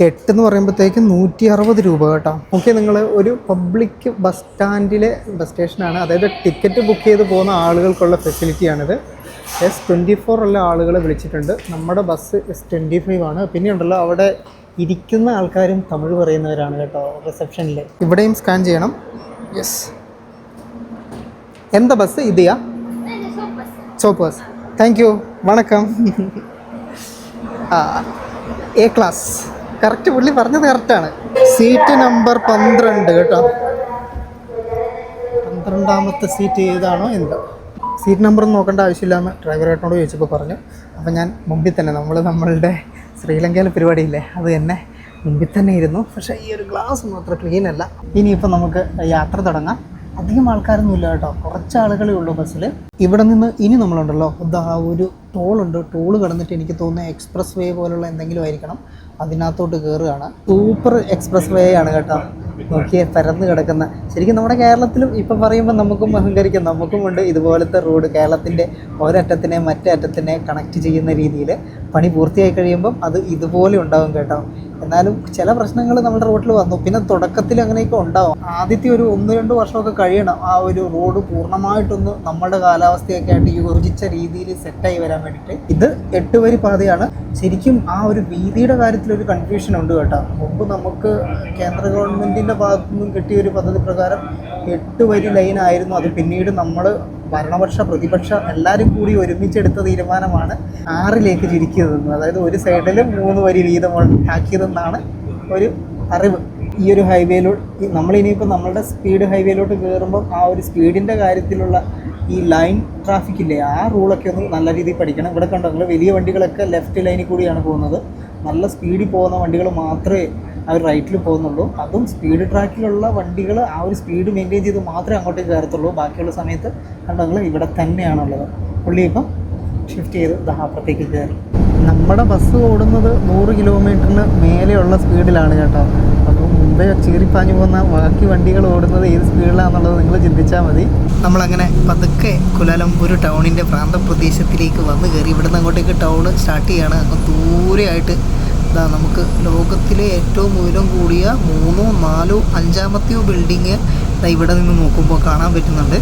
എട്ട് എന്ന് പറയുമ്പോഴത്തേക്കും നൂറ്റി അറുപത് രൂപ കേട്ടോ. ഓക്കെ നിങ്ങൾ ഒരു പബ്ലിക് ബസ് സ്റ്റാൻഡിലെ ബസ് സ്റ്റേഷനാണ് അതായത് ടിക്കറ്റ് ബുക്ക് ചെയ്ത് പോകുന്ന ആളുകൾക്കുള്ള ഫെസിലിറ്റിയാണിത് എസ് ട്വന്റി ഫോർ ഉള്ള ആളുകളെ വിളിച്ചിട്ടുണ്ട്. നമ്മുടെ ബസ് എസ് ട്വന്റി ഫൈവ് ആണ്. പിന്നെ ഉണ്ടല്ലോ അവിടെ ഇരിക്കുന്ന ആൾക്കാരും തമിഴ് പറയുന്നവരാണ് കേട്ടോ റിസപ്ഷനിൽ ഇവിടെയും സ്കാൻ ചെയ്യണം. യെസ് എന്താ ബസ് ഇതെയാ സോപ്പ് ബസ് താങ്ക് യു വണക്കം. എ ക്ലാസ് കറക്റ്റ് പുള്ളി പറഞ്ഞത് കറക്റ്റാണ് സീറ്റ് നമ്പർ പന്ത്രണ്ട് കേട്ടോ. പന്ത്രണ്ടാമത്തെ സീറ്റ് ഏതാണോ എന്തോ. സീറ്റ് നമ്പർ നോക്കേണ്ട ആവശ്യമില്ലാന്ന് ഡ്രൈവർ ഏട്ടനോട് ചോദിച്ചപ്പോൾ പറഞ്ഞു. അപ്പം ഞാൻ മുമ്പിൽ തന്നെ നമ്മൾ നമ്മളുടെ ശ്രീലങ്കയിലെ പരിപാടിയില്ലേ? അത് തന്നെ മുമ്പിൽ തന്നെ ഇരുന്നു. പക്ഷേ ഈ ഒരു ഗ്ലാസ് അത്ര ക്ലീൻ അല്ല. ഇനിയിപ്പോൾ നമുക്ക് യാത്ര തുടങ്ങാം. അധികം ആൾക്കാരൊന്നും ഇല്ല കേട്ടോ. കുറച്ച് ആളുകളേ ഉള്ളൂ ബസ്സിൽ ഇവിടെ നിന്ന് ഇനി നമ്മളുണ്ടല്ലോ. ഇതാ ഒരു ടോളുണ്ട് ടോൾ കടന്നിട്ട് എനിക്ക് തോന്നുന്നത് എക്സ്പ്രസ് വേ പോലുള്ള എന്തെങ്കിലും ആയിരിക്കണം. അതിനകത്തോട്ട് കയറുകയാണ് സൂപ്പർ എക്സ്പ്രസ് വേ ആണ് കേട്ടോ. നോക്കിയ പരന്ന് കിടക്കുന്ന. ശരിക്കും നമ്മുടെ കേരളത്തിലും ഇപ്പം പറയുമ്പോൾ നമുക്കും അഹങ്കരിക്കാം. നമുക്കും ഉണ്ട് ഇതുപോലത്തെ റോഡ് കേരളത്തിന്റെ ഒരറ്റത്തിനെ മറ്റേ അറ്റത്തിനെ കണക്ട് ചെയ്യുന്ന രീതിയിൽ പണി പൂർത്തിയായി കഴിയുമ്പം അത് ഇതുപോലെ ഉണ്ടാവും കേട്ടോ. എന്നാലും ചില പ്രശ്നങ്ങൾ നമ്മുടെ റോഡിൽ വന്നു. പിന്നെ തുടക്കത്തിൽ അങ്ങനെയൊക്കെ ഉണ്ടാവും. ആദ്യത്തെ ഒരു ഒന്ന് രണ്ട് വർഷമൊക്കെ കഴിയണം. ആ ഒരു റോഡ് പൂർണമായിട്ടൊന്ന് നമ്മുടെ കാലാവസ്ഥയൊക്കെ ആയിട്ട് യോജിച്ച രീതിയിൽ സെറ്റായി വരാൻ വേണ്ടിയിട്ട്. ഇത് എട്ട് വരി പാതയാണ്. ശരിക്കും ആ ഒരു വീതിയുടെ കാര്യത്തിൽ ഒരു കൺഫ്യൂഷൻ ഉണ്ട് കേട്ടോ. മുമ്പ് നമുക്ക് കേന്ദ്ര ഗവൺമെന്റിന്റെ ഭാഗത്തു നിന്നും കിട്ടിയ ഒരു പദ്ധതി പ്രകാരം എട്ട് വരി ലൈനായിരുന്നു അത് പിന്നീട് നമ്മൾ ഭരണപക്ഷ പ്രതിപക്ഷ എല്ലാവരും കൂടി ഒരുമിച്ചെടുത്ത തീരുമാനമാണ് ആറിലേക്ക് ചുരുക്കിയതെന്ന് അതായത് ഒരു സൈഡിൽ മൂന്ന് വരി വീതം ആക്കിയതെന്നാണ് ഒരു അറിവ്. ഈ ഒരു ഹൈവേയിലോട്ട് നമ്മളിനിയിപ്പോൾ നമ്മളുടെ സ്പീഡ് ഹൈവേയിലോട്ട് കയറുമ്പോൾ ആ ഒരു സ്പീഡിന്റെ കാര്യത്തിലുള്ള ഈ ലൈൻ ട്രാഫിക് ഇല്ലേ ആ റൂളൊക്കെ ഒന്ന് നല്ല രീതിയിൽ പഠിക്കണം. ഇവിടെ കണ്ടോ വലിയ വണ്ടികളൊക്കെ ലെഫ്റ്റ് ലൈനിൽ കൂടിയാണ് പോകുന്നത്. നല്ല സ്പീഡിൽ പോകുന്ന വണ്ടികൾ മാത്രമേ അവർ റൈറ്റിൽ പോകുന്നുള്ളൂ. അതും സ്പീഡ് ട്രാക്കിലുള്ള വണ്ടികൾ ആ ഒരു സ്പീഡ് മെയിന്റെയിൻ ചെയ്ത് മാത്രമേ അങ്ങോട്ടേക്ക് കയറത്തുള്ളൂ. ബാക്കിയുള്ള സമയത്ത് കണ്ടങ്ങൾ ഇവിടെ തന്നെയാണുള്ളത്. പുള്ളി ഇപ്പം ഷിഫ്റ്റ് ചെയ്ത് ദഹാപ്പുറത്തേക്ക് കയറി. നമ്മുടെ ബസ് ഓടുന്നത് നൂറ് കിലോമീറ്ററിന് മേലെയുള്ള സ്പീഡിലാണ് കേട്ടോ. മുമ്പേ ചീറിപ്പാഞ്ഞു പോകുന്ന ബാക്കി വണ്ടികൾ ഓടുന്നത് ഏത് സ്പീഡിലാണെന്നുള്ളത് നിങ്ങൾ ചിന്തിച്ചാൽ മതി. നമ്മളങ്ങനെ പതുക്കെ കുലാലംപൂർ ടൗണിന്റെ പ്രാന്തപ്രദേശത്തിലേക്ക് വന്ന് കയറി ഇവിടുന്ന് അങ്ങോട്ടേക്ക് ടൗൺ സ്റ്റാർട്ട് ചെയ്യാണ്. അങ്ങ് ദൂരെയായിട്ട് ഇതാ നമുക്ക് ലോകത്തിലെ ഏറ്റവും ഉയരം കൂടിയ മൂന്നോ നാലോ അഞ്ചാമത്തെയോ ബിൽഡിങ് ഇവിടെ നിന്ന് നോക്കുമ്പോൾ കാണാൻ പറ്റുന്നുണ്ട്.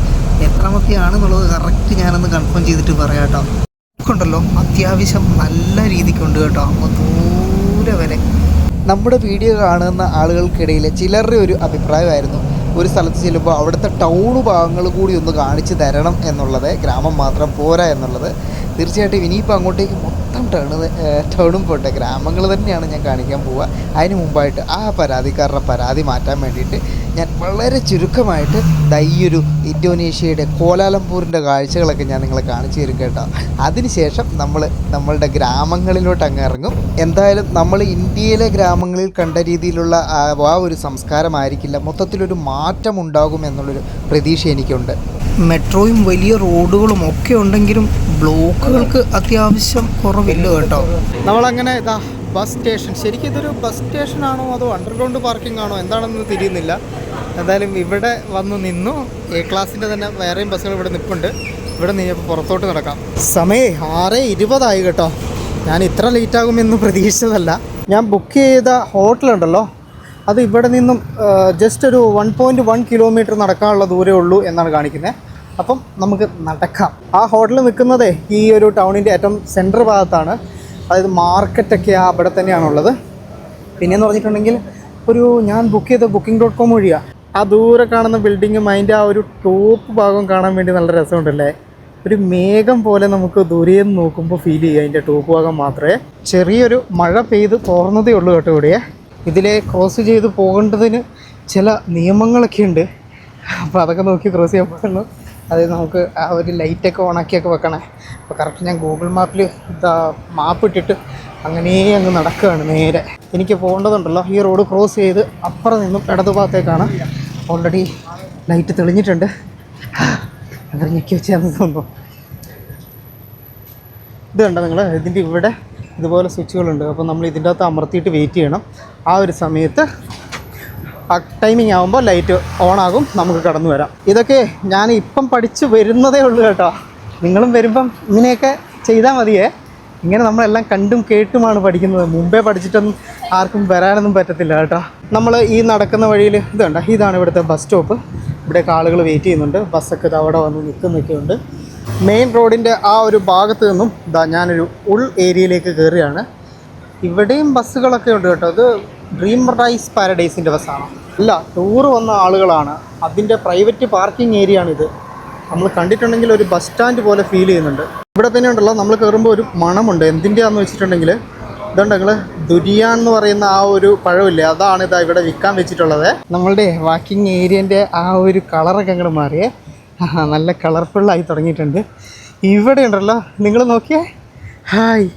എത്രാമത്തെയാണെന്നുള്ളത് കറക്റ്റ് ഞാനൊന്ന് കൺഫേം ചെയ്തിട്ട് പറയാം കേട്ടോ. ഉണ്ടല്ലോ അത്യാവശ്യം നല്ല രീതിക്കുണ്ട് കേട്ടോ. അപ്പോൾ ദൂരെ വരെ. നമ്മുടെ വീഡിയോ കാണുന്ന ആളുകൾക്കിടയിൽ ചിലരുടെ ഒരു അഭിപ്രായമായിരുന്നു. ഒരു സ്ഥലത്ത് ചെല്ലുമ്പോൾ അവിടുത്തെ ടൗൺ ഭാഗങ്ങൾ കൂടി ഒന്ന് കാണിച്ചു തരണം എന്നുള്ളത്. ഗ്രാമം മാത്രം പോരാ എന്നുള്ളത്. തീർച്ചയായിട്ടും ഇനിയിപ്പോൾ അങ്ങോട്ടേക്ക് മൊത്തം ടേണ് ടൗണും പോട്ടെ. ഗ്രാമങ്ങൾ തന്നെയാണ് ഞാൻ കാണിക്കാൻ പോവുക. അതിന് മുമ്പായിട്ട് ആ പരാതിക്കാരുടെ പരാതി മാറ്റാൻ വേണ്ടിയിട്ട് ഞാൻ വളരെ ചുരുക്കമായിട്ട് ഈ ഒരു ഇന്തോനേഷ്യയുടെ കോലാലംപൂരിന്റെ കാഴ്ചകളൊക്കെ ഞാൻ നിങ്ങളെ കാണിച്ചു തരും കേട്ടോ. അതിനുശേഷം നമ്മൾ നമ്മളുടെ ഗ്രാമങ്ങളിലോട്ട് അങ്ങ് ഇറങ്ങും. എന്തായാലും നമ്മൾ ഇന്ത്യയിലെ ഗ്രാമങ്ങളിൽ കണ്ട രീതിയിലുള്ള ആ ആ ഒരു സംസ്കാരമായിരിക്കില്ല. മൊത്തത്തിലൊരു മാറ്റം ഉണ്ടാകും എന്നുള്ളൊരു പ്രതീക്ഷ എനിക്കുണ്ട്. മെട്രോയും വലിയ റോഡുകളും ഒക്കെ ഉണ്ടെങ്കിലും ബ്ലോക്കുകൾക്ക് അത്യാവശ്യം കുറവില്ല കേട്ടോ. നമ്മളങ്ങനെ ഇതാ ബസ് സ്റ്റേഷൻ. ശരിക്കും ഇതൊരു ബസ് സ്റ്റേഷനാണോ അതോ അണ്ടർഗ്രൗണ്ട് പാർക്കിംഗ് ആണോ? എന്താണെന്ന് തിരിയുന്നില്ല. എന്തായാലും ഇവിടെ വന്ന് നിന്നു. എ ക്ലാസ്സിന്റെ തന്നെ വേറെയും ബസ്സുകൾ ഇവിടെ നിൽപ്പുണ്ട് ഇവിടെ നിന്ന് പുറത്തോട്ട് നടക്കാം. സമയം ആറ് ഇരുപതായി കേട്ടോ. ഞാൻ ഇത്ര ലേറ്റ് ആകുമെന്ന് പ്രതീക്ഷിച്ചതല്ല. ഞാൻ ബുക്ക് ചെയ്ത ഹോട്ടലുണ്ടല്ലോ അത് ഇവിടെ നിന്നും ജസ്റ്റ് ഒരു വൺ പോയിന്റ് വൺ കിലോമീറ്റർ നടക്കാനുള്ള ദൂരേ ഉള്ളൂ എന്നാണ് കാണിക്കുന്നത്. അപ്പം നമുക്ക് നടക്കാം. ആ ഹോട്ടൽ നിൽക്കുന്നതേ ഈ ഒരു ടൗണിന്റെ ഏറ്റവും സെന്റർ ഭാഗത്താണ്. അതായത് മാർക്കറ്റൊക്കെ ആ അവിടെ തന്നെയാണുള്ളത്. പിന്നെയെന്ന് പറഞ്ഞിട്ടുണ്ടെങ്കിൽ ഒരു ഞാൻ ബുക്ക് ചെയ്ത ബുക്കിംഗ് ഡോട്ട് കോം വഴിയാണ് ആ ദൂരെ കാണുന്ന ബിൽഡിങ്ങും അതിന്റെ ആ ഒരു ടോപ്പ് ഭാഗം കാണാൻ വേണ്ടി നല്ല രസമുണ്ടല്ലേ? ഒരു മേഘം പോലെ നമുക്ക് ദൂരെ നിന്ന് നോക്കുമ്പോൾ ഫീൽ ചെയ്യുക അതിന്റെ ടോപ്പ് ഭാഗം മാത്രമേ. ചെറിയൊരു മഴ പെയ്ത് തോർന്നതേ ഉള്ളൂ കേട്ടോ ഇവിടെ. ഇതിലെ ക്രോസ് ചെയ്ത് പോകേണ്ടതിന് ചില നിയമങ്ങളൊക്കെ ഉണ്ട് അപ്പോൾ അതൊക്കെ നോക്കി ക്രോസ് ചെയ്യാൻ പോകുന്നു അതായത് നമുക്ക് ആ ഒരു ലൈറ്റൊക്കെ ഓണാക്കിയൊക്കെ വെക്കണേ. അപ്പോൾ കറക്റ്റ് ഞാൻ ഗൂഗിൾ മാപ്പിൽ ഇതാ മാപ്പ് ഇട്ടിട്ട് അങ്ങനെ അങ്ങ് നടക്കുകയാണ് നേരെ. എനിക്ക് പോകേണ്ടതുണ്ടല്ലോ. ഈ റോഡ് ക്രോസ് ചെയ്ത് അപ്പുറം നിന്നും ഇടതുഭാഗത്തേക്കാണ് ഓൾറെഡി ലൈറ്റ് തെളിഞ്ഞിട്ടുണ്ട്. അങ്ങനെ ഞെക്കി വെച്ചാന്ന് തോന്നുന്നു. ഇത് കണ്ടോ നിങ്ങൾ ഇതിന്റെ ഇവിടെ ഇതുപോലെ സ്വിച്ചുകളുണ്ട്. അപ്പോൾ നമ്മൾ ഇതിന്റെ അകത്ത് അമർത്തിയിട്ട് വെയിറ്റ് ചെയ്യണം. ആ ഒരു സമയത്ത് ആ ടൈമിംഗ് ആകുമ്പോൾ ലൈറ്റ് ഓൺ ആകും നമുക്ക് കടന്നു വരാം. ഇതൊക്കെ ഞാൻ ഇപ്പം പഠിച്ച് വരുന്നതേ ഉള്ളൂ കേട്ടോ. നിങ്ങളും വരുമ്പം ഇങ്ങനെയൊക്കെ ചെയ്താൽ മതിയേ. ഇങ്ങനെ നമ്മളെല്ലാം കണ്ടും കേട്ടുമാണ് പഠിക്കുന്നത്. മുമ്പേ പഠിച്ചിട്ടൊന്നും ആർക്കും വരാനൊന്നും പറ്റത്തില്ല കേട്ടോ. നമ്മൾ ഈ നടക്കുന്ന വഴിയിൽ ഇതുണ്ട്. ഇതാണ് ഇവിടുത്തെ ബസ് സ്റ്റോപ്പ് ഇവിടെയൊക്കെ ആളുകൾ വെയിറ്റ് ചെയ്യുന്നുണ്ട്. ബസ്സൊക്കെ അവിടെ വന്ന് നിൽക്കുന്നൊക്കെ ഉണ്ട് മെയിൻ റോഡിന്റെ ആ ഒരു ഭാഗത്ത് നിന്നും ഇതാ ഞാനൊരു ഉൾ ഏരിയയിലേക്ക് കയറുകയാണ് ഇവിടെയും ബസ്സുകളൊക്കെ ഉണ്ട് കേട്ടോ. ഇത് ഡ്രീം റൈസ് പാരഡൈസിന്റെ ബസ്സാണ്. അല്ല ടൂർ വന്ന ആളുകളാണ്. അതിന്റെ പ്രൈവറ്റ് പാർക്കിംഗ് ഏരിയ ആണിത്. നമ്മൾ കണ്ടിട്ടുണ്ടെങ്കിൽ ഒരു ബസ് സ്റ്റാൻഡ് പോലെ ഫീൽ ചെയ്യുന്നുണ്ട്. ഇവിടെ തന്നെ ഉണ്ടല്ലോ നമ്മൾ കയറുമ്പോൾ ഒരു മണമുണ്ട്. എന്തിന്റെയാന്ന് വെച്ചിട്ടുണ്ടെങ്കിൽ ഇതുണ്ട് നിങ്ങൾ ദുരിയാൻ എന്ന് പറയുന്ന ആ ഒരു പഴമില്ലേ? അതാണ് ഇതാ ഇവിടെ വിൽക്കാൻ വെച്ചിട്ടുള്ളത്. നമ്മളുടെ വാക്കിംഗ് ഏരിയന്റെ ആ ഒരു കളറൊക്കെ അങ്ങോട്ട് മാറിയേ നല്ല കളർഫുള്ളായി തുടങ്ങിയിട്ടുണ്ട്. ഇവിടെ ഉണ്ടല്ലോ നിങ്ങൾ നോക്കിയേ. ഹായ്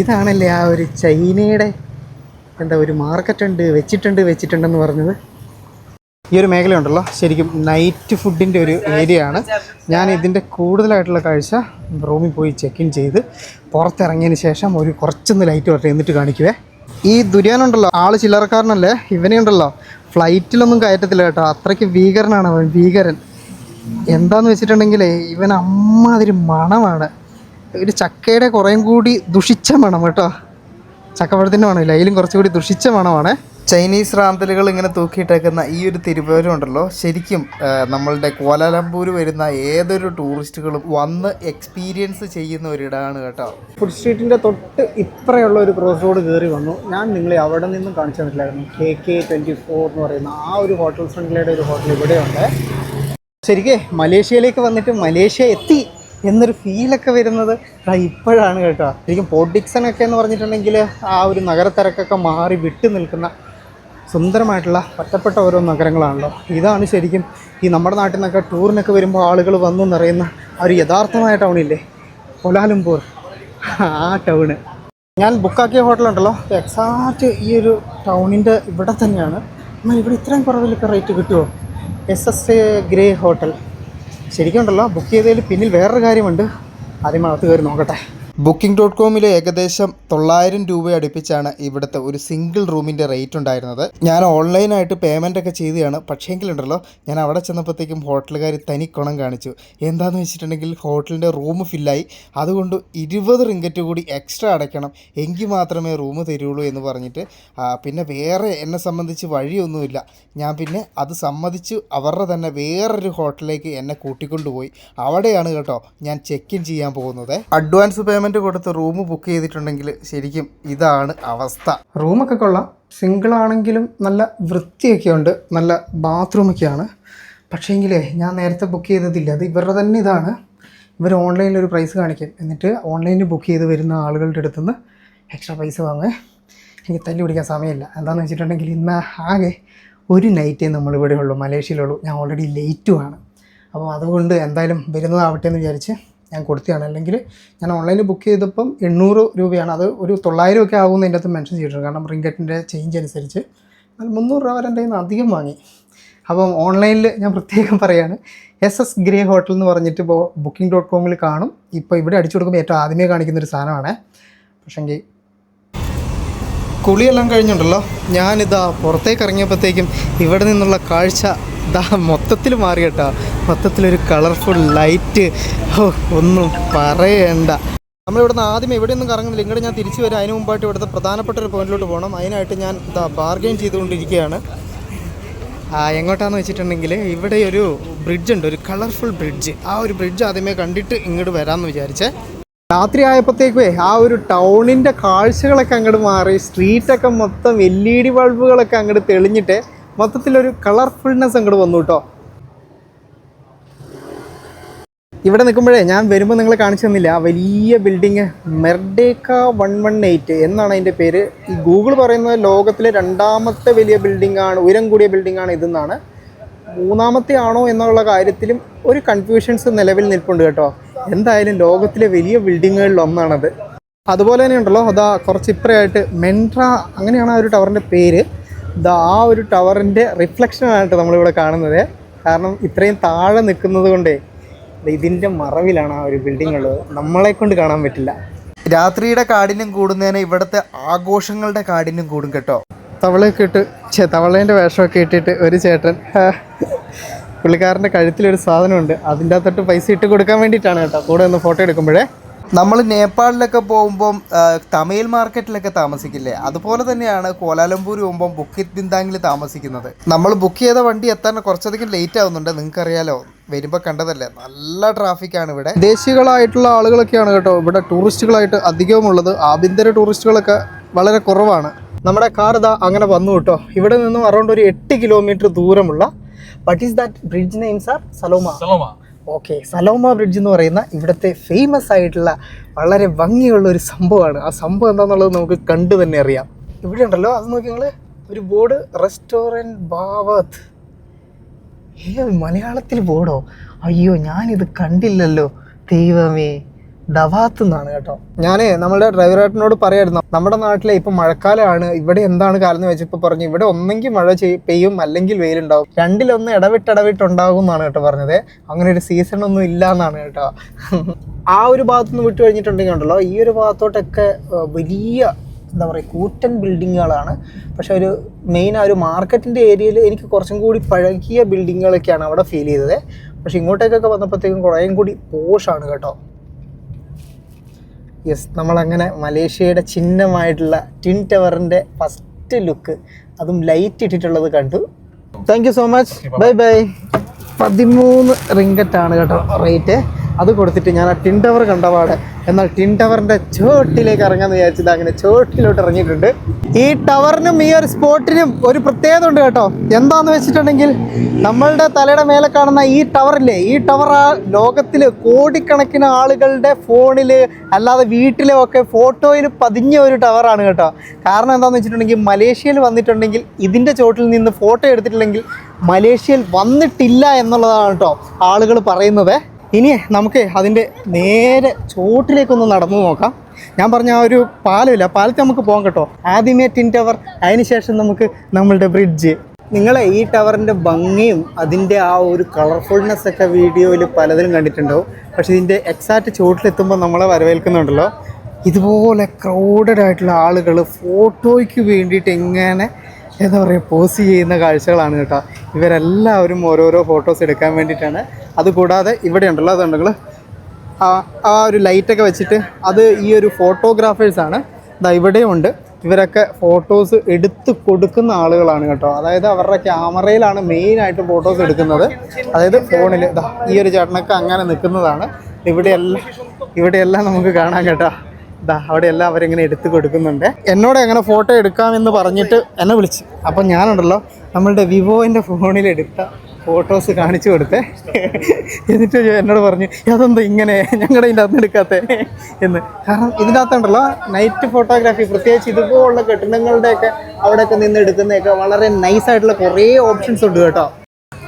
ഇതാണല്ലേ ആ ഒരു ചൈനയുടെ എന്താ ഒരു മാർക്കറ്റ് ഉണ്ട് വെച്ചിട്ടുണ്ട് വെച്ചിട്ടുണ്ടെന്ന് പറഞ്ഞത് ഈ ഒരു മേഖലയുണ്ടല്ലോ. ശരിക്കും നൈറ്റ് ഫുഡിന്റെ ഒരു ഏരിയ ആണ്. ഞാൻ ഇതിന്റെ കൂടുതലായിട്ടുള്ള കാഴ്ച റൂമിൽ പോയി ചെക്ക് ഇൻ ചെയ്ത് പുറത്തിറങ്ങിയതിന് ശേഷം ഒരു കുറച്ചൊന്ന് ലൈറ്റ് വരട്ടെ എന്നിട്ട് കാണിക്കുവേ. ഈ ദുര്യാനുണ്ടല്ലോ ആൾ ചില്ലറക്കാരനല്ലേ? ഇവനെ ഉണ്ടല്ലോ. ഫ്ലൈറ്റിലൊന്നും കയറ്റത്തില്ല കേട്ടോ. അത്രയ്ക്ക് ഭീകരനാണ് അവൻ ഭീകരൻ. എന്താന്ന് വെച്ചിട്ടുണ്ടെങ്കിൽ ഇവൻ അമ്മാതിരി മണമാണ്. ഒരു ചക്കയുടെ കുറേം കൂടി ദുഷിച്ച മണം കേട്ടോ. ചക്കപ്പഴത്തിന്റെ മണമില്ല. അതിലും കുറച്ചുകൂടി ദുഷിച്ച മണമാണ്. ചൈനീസ് റാന്തലുകൾ ഇങ്ങനെ തൂക്കിയിട്ടേക്കുന്ന ഈ ഒരു തിരുവോരം ഉണ്ടല്ലോ. ശരിക്കും നമ്മളുടെ കോലാലംപൂർ വരുന്ന ഏതൊരു ടൂറിസ്റ്റുകളും വന്ന് എക്സ്പീരിയൻസ് ചെയ്യുന്ന ഒരിടമാണ് കേട്ടോ. ഫുഡ് സ്ട്രീറ്റിന്റെ തൊട്ട് ഇപ്പറയുള്ള ഒരു ക്രോസ് റോഡ് കയറി വന്നു. ഞാൻ നിങ്ങളെ അവിടെ നിന്നും കാണിച്ചു തന്നിട്ടില്ലായിരുന്നു. കെ കെ ട്വന്റി ഫോർ എന്ന് പറയുന്ന ആ ഒരു ഹോട്ടൽ ഫ്രണ്ട്ലിയുടെ ഒരു ഹോട്ടൽ ഇവിടെയുണ്ട്. ശരിക്കേ മലേഷ്യയിലേക്ക് വന്നിട്ട് മലേഷ്യ എത്തി. എന്നൊരു ഫീലൊക്കെ വരുന്നത്. ഇപ്പോഴാണ് കേട്ടോ. ശരിക്കും പോർട്ട് ഒക്കെ എന്ന് പറഞ്ഞിട്ടുണ്ടെങ്കിൽ ആ ഒരു നഗരത്തിരക്കൊക്കെ മാറി വിട്ടു നിൽക്കുന്ന സുന്ദരമായിട്ടുള്ള ഒറ്റപ്പെട്ട ഓരോ നഗരങ്ങളാണല്ലോ. ഇതാണ് ശരിക്കും ഈ നമ്മുടെ നാട്ടിൽ നിന്നൊക്കെ ടൂറിനൊക്കെ വരുമ്പോൾ ആളുകൾ വന്നു നിറയുന്ന ആ ഒരു യഥാർത്ഥമായ ടൗണില്ലേ കൊലാലംപൂർ. ആ ടൗണ് ഞാൻ ബുക്കാക്കിയ ഹോട്ടലുണ്ടല്ലോ എക്സാക്റ്റ് ഈ ഒരു ടൗണിന്റെ ഇവിടെ തന്നെയാണ്. എന്നാൽ ഇവിടെ ഇത്രയും കുറവിലൊക്കെ റേറ്റ് കിട്ടുമോ S S A grey hotel ശരിക്കും ഉണ്ടല്ലോ ബുക്ക് ചെയ്തതിൽ പിന്നിൽ വേറൊരു കാര്യമുണ്ട്. ആദ്യം അകത്ത് കയറി നോക്കട്ടെ. ബുക്കിംഗ് ഡോട്ട് കോമിൽ ഏകദേശം തൊള്ളായിരം രൂപ അടുപ്പിച്ചാണ് ഇവിടുത്തെ ഒരു സിംഗിൾ റൂമിന്റെ റേറ്റ് ഉണ്ടായിരുന്നത്. ഞാൻ ഓൺലൈനായിട്ട് പേയ്മെന്റ് ഒക്കെ ചെയ്തതാണ്. പക്ഷേങ്കിലുണ്ടല്ലോ ഞാൻ അവിടെ ചെന്നപ്പോഴത്തേക്കും ഹോട്ടലുകാർ തനിക്കുണം കുണം കാണിച്ചു. എന്താണെന്ന് വെച്ചിട്ടുണ്ടെങ്കിൽ ഹോട്ടലിന്റെ റൂം ഫില്ലായി അതുകൊണ്ട് ഇരുപത് റിങ്കറ്റ് കൂടി എക്സ്ട്രാ അടയ്ക്കണം. എങ്കിൽ മാത്രമേ റൂം തരുള്ളൂ എന്ന് പറഞ്ഞിട്ട് പിന്നെ വേറെ എന്നെ സംബന്ധിച്ച് വഴിയൊന്നുമില്ല. ഞാൻ പിന്നെ അത് സമ്മതിച്ചു അവരുടെ തന്നെ വേറൊരു ഹോട്ടലിലേക്ക് എന്നെ കൂട്ടിക്കൊണ്ടുപോയി. അവിടെയാണ് കേട്ടോ ഞാൻ ചെക്ക് ഇൻ ചെയ്യാൻ പോകുന്നത്. അഡ്വാൻസ് പേയ്മെന്റ് കൊടുത്ത് റൂം ബുക്ക് ചെയ്തിട്ടുണ്ടെങ്കിൽ ശരിക്കും ഇതാണ് അവസ്ഥ. റൂമൊക്കെ കൊള്ളാം. സിംഗിളാണെങ്കിലും നല്ല വൃത്തിയൊക്കെ ഉണ്ട്. നല്ല ബാത്റൂമൊക്കെയാണ് പക്ഷേങ്കിലേ ഞാൻ നേരത്തെ ബുക്ക് ചെയ്തതില്ല. അത് ഇവരുടെ തന്നെ ഇതാണ്. ഇവർ ഓൺലൈനിൽ ഒരു പ്രൈസ് കാണിക്കും. എന്നിട്ട് ഓൺലൈനിൽ ബുക്ക് ചെയ്ത് വരുന്ന ആളുകളുടെ അടുത്തു നിന്ന് എക്സ്ട്രാ പൈസ വാങ്ങേ എനിക്ക് തല്ലി പിടിക്കാൻ സമയമില്ല. എന്താണെന്ന് വെച്ചിട്ടുണ്ടെങ്കിൽ ഇന്ന് ആകെ ഒരു നൈറ്റേ നമ്മളിവിടെ ഉള്ളൂ മലേഷ്യയിലുള്ളൂ. ഞാൻ ഓൾറെഡി ലേറ്റുമാണ് അപ്പോൾ അതുകൊണ്ട് എന്തായാലും വരുന്നതാവട്ടെ എന്ന് വിചാരിച്ച് ഞാൻ കൊടുത്തതാണ്. അല്ലെങ്കിൽ ഞാൻ ഓൺലൈനിൽ ബുക്ക് ചെയ്തപ്പം എണ്ണൂറ് രൂപയാണ്. അത് ഒരു തൊള്ളായിരം ഒക്കെ ആകുമെന്ന് എന്റെ അകത്ത് മെൻഷൻ ചെയ്തിട്ടുണ്ട്. കാരണം റിങ്കറ്റിന്റെ ചേഞ്ച് അനുസരിച്ച്. മുന്നൂറ് രൂപ വരെ എന്റെ കയ്യിൽ നിന്ന് അധികം വാങ്ങി. അപ്പം ഓൺലൈനിൽ ഞാൻ പ്രത്യേകം പറയാണ് എസ് എസ് ഗ്രേ ഹോട്ടൽ എന്ന് പറഞ്ഞിട്ട് ഇപ്പോൾ ബുക്കിംഗ് ഡോട്ട് കോമിൽ കാണും. ഇപ്പോൾ ഇവിടെ അടിച്ചു കൊടുക്കുമ്പോൾ ഏറ്റവും ആദ്യമേ കാണിക്കുന്ന ഒരു സാധനമാണ്. പക്ഷെങ്കിൽ കുളിയെല്ലാം കഴിഞ്ഞുണ്ടല്ലോ. ഞാനിതാ പുറത്തേക്ക് ഇറങ്ങിയപ്പോഴത്തേക്കും ഇവിടെ നിന്നുള്ള കാഴ്ച ഇതാ മൊത്തത്തിൽ മാറി കേട്ടോ. മൊത്തത്തിലൊരു കളർഫുൾ ലൈറ്റ്. ഒന്നും പറയണ്ട. നമ്മളിവിടുന്ന് ആദ്യം എവിടെയൊന്നും കറങ്ങുന്നില്ല. ഇങ്ങോട്ട് ഞാൻ തിരിച്ചു വരാം. അതിന് മുമ്പായിട്ട് ഇവിടുത്തെ പ്രധാനപ്പെട്ട ഒരു പോയിന്റിലോട്ട് പോകണം. അതിനായിട്ട് ഞാൻ ഇതാ ബാർഗെയിൻ ചെയ്തുകൊണ്ടിരിക്കുകയാണ്. എങ്ങോട്ടാന്ന് വെച്ചിട്ടുണ്ടെങ്കിൽ ഇവിടെ ഒരു ബ്രിഡ്ജ് ഉണ്ട്. ഒരു കളർഫുൾ ബ്രിഡ്ജ് ആ ഒരു ബ്രിഡ്ജ് ആദ്യമേ കണ്ടിട്ട് ഇങ്ങോട്ട് വരാമെന്ന് വിചാരിച്ചേ. രാത്രി ആയപ്പോഴത്തേക്കുവേ ആ ഒരു ടൗണിന്റെ കാഴ്ചകളൊക്കെ അങ്ങോട്ട് മാറി സ്ട്രീറ്റൊക്കെ മൊത്തം എൽ ഇ ഡി ബൾബുകളൊക്കെ അങ്ങോട്ട് തെളിഞ്ഞിട്ട് മൊത്തത്തിലൊരു കളർഫുൾനെസ് അങ്ങോട്ട് വന്നു കേട്ടോ. ഇവിടെ നിൽക്കുമ്പോഴേ ഞാൻ വരുമ്പോൾ നിങ്ങൾ കാണിച്ചു തന്നില്ല. ആ വലിയ building Merdeka one one eight എന്നാണ് അതിന്റെ പേര്. ഈ ഗൂഗിൾ പറയുന്നത് ലോകത്തിലെ രണ്ടാമത്തെ വലിയ ബിൽഡിംഗ് ആണ് ഉയരം കൂടിയ ബിൽഡിംഗ് ആണ് ഇതെന്നാണ്. മൂന്നാമത്തെ ആണോ എന്നുള്ള കാര്യത്തിലും ഒരു കൺഫ്യൂഷൻസ് നിലവിൽ നിൽപ്പുണ്ട് കേട്ടോ. എന്തായാലും ലോകത്തിലെ വലിയ ബിൽഡിങ്ങുകളിൽ ഒന്നാണത്. അതുപോലെ തന്നെ ഉണ്ടല്ലോ അതാ കുറച്ച് ഇപ്പറയായിട്ട് മെൻട്ര അങ്ങനെയാണ് ആ ഒരു ടവറിന്റെ പേര്. ഇതാ ആ ഒരു ടവറിന്റെ റിഫ്ലക്ഷനായിട്ട് നമ്മളിവിടെ കാണുന്നത്. കാരണം ഇത്രയും താഴെ നിൽക്കുന്നത് കൊണ്ടേ ഇതിന്റെ മറവിലാണ് ആ ഒരു ബിൽഡിംഗ് ഉള്ളത്. നമ്മളെ കൊണ്ട് കാണാൻ പറ്റില്ല. രാത്രിയുടെ കാഠിന്യം കൂടുന്നതിന് ഇവിടുത്തെ ആഘോഷങ്ങളുടെ കാഠിന്യം കൂടും കേട്ടോ. തവളയൊക്കെ ഇട്ട് തവളേന്റെ വേഷമൊക്കെ ഇട്ടിട്ട് ഒരു ചേട്ടൻ പുള്ളിക്കാരന്റെ കഴുത്തിലൊരു സാധനമുണ്ട്. അതിന്റെ അകത്തോട്ട് പൈസ ഇട്ട് കൊടുക്കാൻ വേണ്ടിയിട്ടാണ് കേട്ടോ. കൂടെ ഒന്ന് ഫോട്ടോ എടുക്കുമ്പോഴേ. നമ്മൾ നേപ്പാളിലൊക്കെ പോകുമ്പം തമിഴ് മാർക്കറ്റിലൊക്കെ താമസിക്കില്ലേ? അതുപോലെ തന്നെയാണ് കോലാലംപൂർ പോകുമ്പം ബുക്കിത് ബിന്ദാങ്ങിൽ താമസിക്കുന്നത്. നമ്മൾ ബുക്ക് ചെയ്ത വണ്ടി എത്താൻ കുറച്ചധികം ലേറ്റ് ആവുന്നുണ്ട്. നിങ്ങൾക്കറിയാലോ വരുമ്പോൾ കണ്ടതല്ലേ? നല്ല ട്രാഫിക്കാണ് ഇവിടെ. ദേശീയകളായിട്ടുള്ള ആളുകളൊക്കെയാണ് കേട്ടോ. ഇവിടെ ടൂറിസ്റ്റുകളായിട്ട് അധികവും ഉള്ളത് ആഭ്യന്തര ടൂറിസ്റ്റുകളൊക്കെ വളരെ കുറവാണ്. നമ്മുടെ കാർ ഇതാ അങ്ങനെ വന്നു കേട്ടോ. ഇവിടെ നിന്നും അറൗണ്ട് ഒരു എട്ട് കിലോമീറ്റർ ദൂരമുള്ള what is that bridge name sir Saloma Saloma okay Saloma bridge എന്ന് പറയുന്ന ഇവിടുത്തെ ഫേമസ് ആയിട്ടുള്ള വളരെ ഭംഗിയുള്ള ഒരു സംഭവമാണ്. ആ സംഭവം എന്താണെന്നുള്ളത് നമുക്ക് കണ്ടു തന്നെ അറിയാം. ഇവിടെ ഉണ്ടല്ലോ അത് നോക്കി നിങ്ങൾ ഒരു ബോർഡ് റെസ്റ്റോറന്റ് ബാവത്ത് ഏ മലയാളത്തിൽ ബോർഡോ അയ്യോ ഞാനിത് കണ്ടില്ലല്ലോ. ദൈവമേ. ദവാത്ത് എന്നാണ് കേട്ടോ. ഞാൻ നമ്മുടെ ഡ്രൈവറേട്ടനോട് പറയായിരുന്നു നമ്മുടെ നാട്ടിലെ ഇപ്പം മഴക്കാലമാണ് ഇവിടെ എന്താണ് കാലം എന്ന് വെച്ചപ്പോൾ പറഞ്ഞു ഇവിടെ ഒന്നെങ്കിൽ മഴ പെയ്യും അല്ലെങ്കിൽ വെയിലുണ്ടാവും. രണ്ടിലൊന്ന് ഇടവിട്ട് ഇടവിട്ട് ഉണ്ടാകും എന്നാണ് കേട്ടോ പറഞ്ഞത്. അങ്ങനെ ഒരു സീസൺ ഒന്നും ഇല്ല എന്നാണ് കേട്ടോ. *laughs* ആ ഒരു ഭാഗത്തുനിന്ന് വിട്ടു കഴിഞ്ഞിട്ടുണ്ടെങ്കിൽ ഉണ്ടല്ലോ ഈ ഒരു ഭാഗത്തോട്ടൊക്കെ വലിയ എന്താ പറയുക കൂറ്റൻ ബിൽഡിങ്ങുകളാണ് പക്ഷെ ഒരു മെയിൻ ആ ഒരു മാർക്കറ്റിന്റെ ഏരിയയിൽ എനിക്ക് കുറച്ചും കൂടി പഴകിയ ബിൽഡിങ്ങുകളൊക്കെയാണ് അവിടെ ഫീൽ ചെയ്തത്. പക്ഷെ ഇങ്ങോട്ടേക്കൊക്കെ വന്നപ്പോഴത്തേക്കും കുറേയും കൂടി പോഷാണ് കേട്ടോ. യെസ് നമ്മളങ്ങനെ മലേഷ്യയുടെ ചിഹ്നമായിട്ടുള്ള ട്വിൻ ടവറിന്റെ ഫസ്റ്റ് ലുക്ക് അതും ലൈറ്റ് ഇട്ടിട്ടുള്ളത് കണ്ടു. Thank you so much bye bye പതിമൂന്ന് റിങ്കറ്റാണ് കേട്ടോ റേറ്റ് അത് കൊടുത്തിട്ട് ഞാൻ ആ ടിൻ ടവർ കണ്ടപാട്. എന്നാൽ ടിൻ ടവറിന്റെ ചോട്ടിലേക്ക് ഇറങ്ങാന്ന് വിചാരിച്ചത് അങ്ങനെ ചോട്ടിലോട്ട് ഇറങ്ങിയിട്ടുണ്ട്. ഈ ടവറിനും ഈ ഒരു സ്പോട്ടിനും ഒരു പ്രത്യേകത ഉണ്ട് കേട്ടോ. എന്താന്ന് വെച്ചിട്ടുണ്ടെങ്കിൽ നമ്മളുടെ തലയുടെ മേലെ കാണുന്ന ഈ ടവറില്ലേ ഈ ടവർ ആ ലോകത്തിൽ കോടിക്കണക്കിന് ആളുകളുടെ ഫോണിൽ അല്ലാതെ വീട്ടിലും ഒക്കെ ഫോട്ടോയിൽ പതിഞ്ഞ ഒരു ടവറാണ് കേട്ടോ. കാരണം എന്താണെന്ന് വെച്ചിട്ടുണ്ടെങ്കിൽ മലേഷ്യയിൽ വന്നിട്ടുണ്ടെങ്കിൽ ഇതിന്റെ ചോട്ടിൽ നിന്ന് ഫോട്ടോ എടുത്തിട്ടില്ലെങ്കിൽ മലേഷ്യയിൽ വന്നിട്ടില്ല എന്നുള്ളതാണ് കേട്ടോ ആളുകൾ പറയുന്നത്. ഇനി നമുക്ക് അതിന്റെ നേരെ ചോട്ടിലേക്കൊന്ന് നടന്നു നോക്കാം. ഞാൻ പറഞ്ഞ ആ ഒരു പാലമില്ല പാലത്തിൽ നമുക്ക് പോകാം കേട്ടോ. ആദ്യമേ ടിൻ ടവർ അതിനുശേഷം നമുക്ക് നമ്മളുടെ ബ്രിഡ്ജ്. നിങ്ങളെ ഈ ടവറിന്റെ ഭംഗിയും അതിന്റെ ആ ഒരു കളർഫുൾനെസ് ഒക്കെ വീഡിയോയിൽ പലതിലും കണ്ടിട്ടുണ്ടാവും. പക്ഷെ ഇതിന്റെ എക്സാക്റ്റ് ചോട്ടിലെത്തുമ്പോൾ നമ്മളെ വരവേൽക്കുന്നുണ്ടല്ലോ. ഇതുപോലെ ക്രൗഡഡ് ആയിട്ടുള്ള ആളുകൾ ഫോട്ടോയ്ക്ക് വേണ്ടിയിട്ട് എങ്ങനെ എന്താ പറയുക പോസ് ചെയ്യുന്ന കാഴ്ചകളാണ് കേട്ടോ. ഇവരെല്ലാവരും ഓരോരോ ഫോട്ടോസ് എടുക്കാൻ വേണ്ടിയിട്ടാണ്. അതുകൂടാതെ ഇവിടെ ഉണ്ടല്ലോ അതുണ്ടെങ്കിൽ ആ ആ ഒരു ലൈറ്റൊക്കെ വെച്ചിട്ട് അത് ഈ ഒരു ഫോട്ടോഗ്രാഫേഴ്സാണ് ഇതാ ഇവിടെയും ഉണ്ട്. ഇവരൊക്കെ ഫോട്ടോസ് എടുത്ത് കൊടുക്കുന്ന ആളുകളാണ് കേട്ടോ. അതായത് അവരുടെ ക്യാമറയിലാണ് മെയിനായിട്ട് ഫോട്ടോസ് എടുക്കുന്നത്. അതായത് ഫോണിൽ ഇതാ ഈ ഒരു ചേട്ടനൊക്കെ അങ്ങനെ നിൽക്കുന്നതാണ്. ഇവിടെയെല്ലാം ഇവിടെയെല്ലാം നമുക്ക് കാണാം കേട്ടോ. ഇതാ അവിടെയെല്ലാം അവരിങ്ങനെ എടുത്ത് കൊടുക്കുന്നുണ്ട്. എന്നോട് എങ്ങനെ ഫോട്ടോ എടുക്കാമെന്ന് പറഞ്ഞിട്ട് എന്നെ വിളിച്ചു. അപ്പം ഞാനുണ്ടല്ലോ നമ്മളുടെ വിവോന്റെ ഫോണിൽ എടുത്ത ഫോട്ടോസ് കാണിച്ചു കൊടുത്തേ. എന്നിട്ട് എന്നോട് പറഞ്ഞു അതെന്താ ഇങ്ങനെ? ഞങ്ങളുടെ ഇതിന്റെ അകത്ത് എടുക്കാത്തേ? എന്ന്. കാരണം ഇതിന്റെ നൈറ്റ് ഫോട്ടോഗ്രാഫി പ്രത്യേകിച്ച് ഇതുപോലുള്ള കെട്ടിടങ്ങളുടെയൊക്കെ അവിടെയൊക്കെ നിന്ന് എടുക്കുന്നതൊക്കെ വളരെ നൈസായിട്ടുള്ള കുറേ ഓപ്ഷൻസ് ഉണ്ട് കേട്ടോ.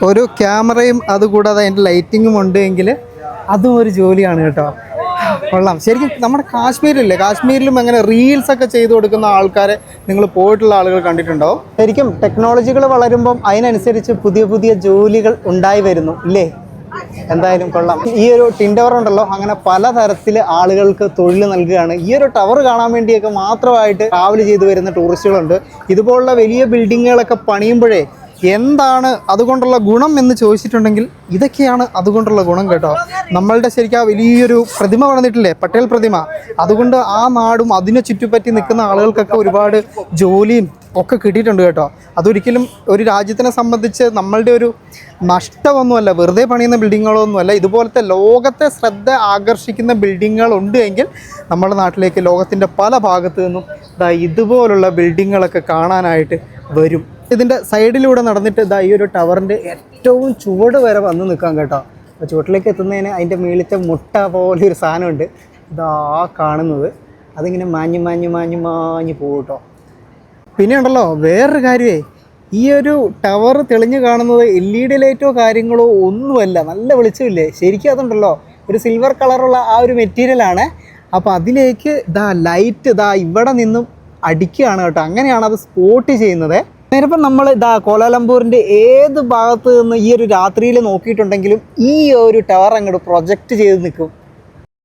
ഒരു ക്യാമറയും അതുകൂടാതെ അതിന്റെ ലൈറ്റിങ്ങും ഉണ്ട് എങ്കിൽ അതും ഒരു ജോലിയാണ് കേട്ടോ. കൊള്ളാം. ശരിക്കും നമ്മുടെ കാശ്മീരില്ലേ കാശ്മീരിലും അങ്ങനെ റീൽസ് ഒക്കെ ചെയ്തു കൊടുക്കുന്ന ആൾക്കാരെ നിങ്ങൾ പോയിട്ടുള്ള ആളുകൾ കണ്ടിട്ടുണ്ടോ ശരിക്കും ടെക്നോളജികൾ വളരുമ്പം അതിനനുസരിച്ച് പുതിയ പുതിയ ജോലികൾ ഉണ്ടായി വരുന്നു ഇല്ലേ? എന്തായാലും കൊള്ളാം. ഈ ഒരു ടിൻഡവർ ഉണ്ടല്ലോ അങ്ങനെ പലതരത്തിൽ ആളുകൾക്ക് തൊഴിൽ നൽകുകയാണ്. ഈ ഒരു ടവർ കാണാൻ വേണ്ടിയൊക്കെ മാത്രമായിട്ട് ട്രാവൽ ചെയ്തു വരുന്ന ടൂറിസ്റ്റുകളുണ്ട് ഇതുപോലുള്ള വലിയ ബിൽഡിങ്ങുകളൊക്കെ പണിയുമ്പോഴേ എന്താണ് അതുകൊണ്ടുള്ള ഗുണം എന്ന് ചോദിച്ചിട്ടുണ്ടെങ്കിൽ ഇതൊക്കെയാണ് അതുകൊണ്ടുള്ള ഗുണം കേട്ടോ. നമ്മളുടെ ശരിക്കും ആ വലിയൊരു പ്രതിമ പറഞ്ഞിട്ടില്ലേ? പട്ടേൽ പ്രതിമ. അതുകൊണ്ട് ആ നാടും അതിനെ ചുറ്റിപ്പറ്റി നിൽക്കുന്ന ആളുകൾക്കൊക്കെ ഒരുപാട് ജോലിയും ഒക്കെ കിട്ടിയിട്ടുണ്ട് കേട്ടോ. അതൊരിക്കലും ഒരു രാജ്യത്തിനെ സംബന്ധിച്ച് നമ്മളുടെ ഒരു നഷ്ടമൊന്നുമല്ല. വെറുതെ പണിയുന്ന ബിൽഡിങ്ങുകളോ ഒന്നുമല്ല ഇതുപോലത്തെ ലോകത്തെ ശ്രദ്ധ ആകർഷിക്കുന്ന ബിൽഡിങ്ങുകൾ ഉണ്ട് എങ്കിൽ നമ്മുടെ നാട്ടിലേക്ക് ലോകത്തിന്റെ പല ഭാഗത്തു നിന്നും ഇതുപോലുള്ള ബിൽഡിങ്ങുകളൊക്കെ കാണാനായിട്ട് വരും. ഇതിന്റെ സൈഡിലൂടെ നടന്നിട്ട് ഇതാ ഈ ഒരു ടവറിന്റെ ഏറ്റവും ചുവട് വരെ വന്ന് നിൽക്കാം കേട്ടോ. അപ്പോൾ ചുവട്ടിലേക്ക് എത്തുന്നതിന് അതിന്റെ മേളിത്തെ മുട്ട പോലെ ഒരു സാധനമുണ്ട്. ഇതാ കാണുന്നത്. അതിങ്ങനെ മാഞ്ഞ് മാഞ്ഞ് മാഞ്ഞ് മാഞ്ഞ് പോകും കേട്ടോ. പിന്നെ ഉണ്ടല്ലോ വേറൊരു കാര്യമേ. ഈ ഒരു ടവർ തെളിഞ്ഞു കാണുന്നത് എൽ ഇ ഡി ലൈറ്റോ കാര്യങ്ങളോ ഒന്നുമല്ല. നല്ല വെളിച്ചമില്ലേ? ശരിക്കും അതുണ്ടല്ലോ. ഒരു സിൽവർ കളറുള്ള ആ ഒരു മെറ്റീരിയലാണ് അപ്പോൾ അതിലേക്ക് ഇതാ ലൈറ്റ് ഇതാ ഇവിടെ നിന്നും അടിക്കുകയാണ് കേട്ടോ. അങ്ങനെയാണ് അത് സ്പോട്ട് ചെയ്യുന്നത്. നേരപ്പം നമ്മൾ ഇതാ കോലാലംപൂരിന്റെ ഏത് ഭാഗത്ത് നിന്ന് ഈ ഒരു രാത്രിയിൽ നോക്കിയിട്ടുണ്ടെങ്കിലും ഈ ഒരു ടവർ അങ്ങോട്ട് പ്രൊജക്റ്റ് ചെയ്ത് നിൽക്കും.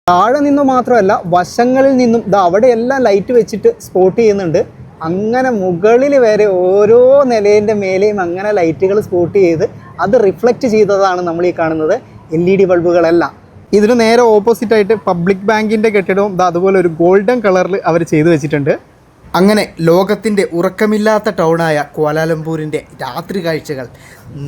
താഴെ നിന്ന് മാത്രമല്ല വശങ്ങളിൽ നിന്നും ഇതാ അവിടെയെല്ലാം ലൈറ്റ് വെച്ചിട്ട് സ്പോട്ട് ചെയ്യുന്നുണ്ട്. അങ്ങനെ മുകളിൽ വരെ ഓരോ നിലേന്റെ മേലെയും അങ്ങനെ ലൈറ്റുകൾ സ്പോട്ട് ചെയ്ത് അത് റിഫ്ലക്റ്റ് ചെയ്തതാണ് നമ്മൾ ഈ കാണുന്നത് എൽ ഇ ഡി ബൾബുകളെല്ലാം. ഇതിന് നേരെ ഓപ്പോസിറ്റായിട്ട് പബ്ലിക് ബാങ്കിന്റെ കെട്ടിടവും അതുപോലെ ഒരു ഗോൾഡൻ കളറിൽ അവർ ചെയ്തു വെച്ചിട്ടുണ്ട്. അങ്ങനെ ലോകത്തിന്റെ ഉറക്കമില്ലാത്ത ടൗണായ കോലാലംപൂരിന്റെ രാത്രി കാഴ്ചകൾ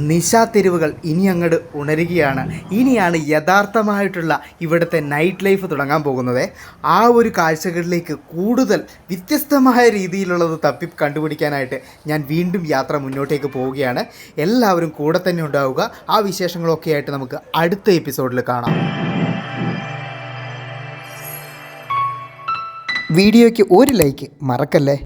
നിശാതെരുവുകൾ ഇനി അങ്ങോട്ട് ഉണരുകയാണ്. ഇനിയാണ് യഥാർത്ഥമായിട്ടുള്ള ഇവിടുത്തെ നൈറ്റ് ലൈഫ് തുടങ്ങാൻ പോകുന്നത്. ആ ഒരു കാഴ്ചകളിലേക്ക് കൂടുതൽ വ്യത്യസ്തമായ രീതിയിലുള്ളത് തപ്പി കണ്ടുപിടിക്കാനായിട്ട് ഞാൻ വീണ്ടും യാത്ര മുന്നോട്ടേക്ക് പോവുകയാണ്. എല്ലാവരും കൂടെ തന്നെ ഉണ്ടാവുക. ആ വിശേഷങ്ങളൊക്കെ ആയിട്ട് നമുക്ക് അടുത്ത എപ്പിസോഡിൽ കാണാം. വീഡിയോയ്ക്ക് ഒരു ലൈക്ക് മറക്കല്ലേ?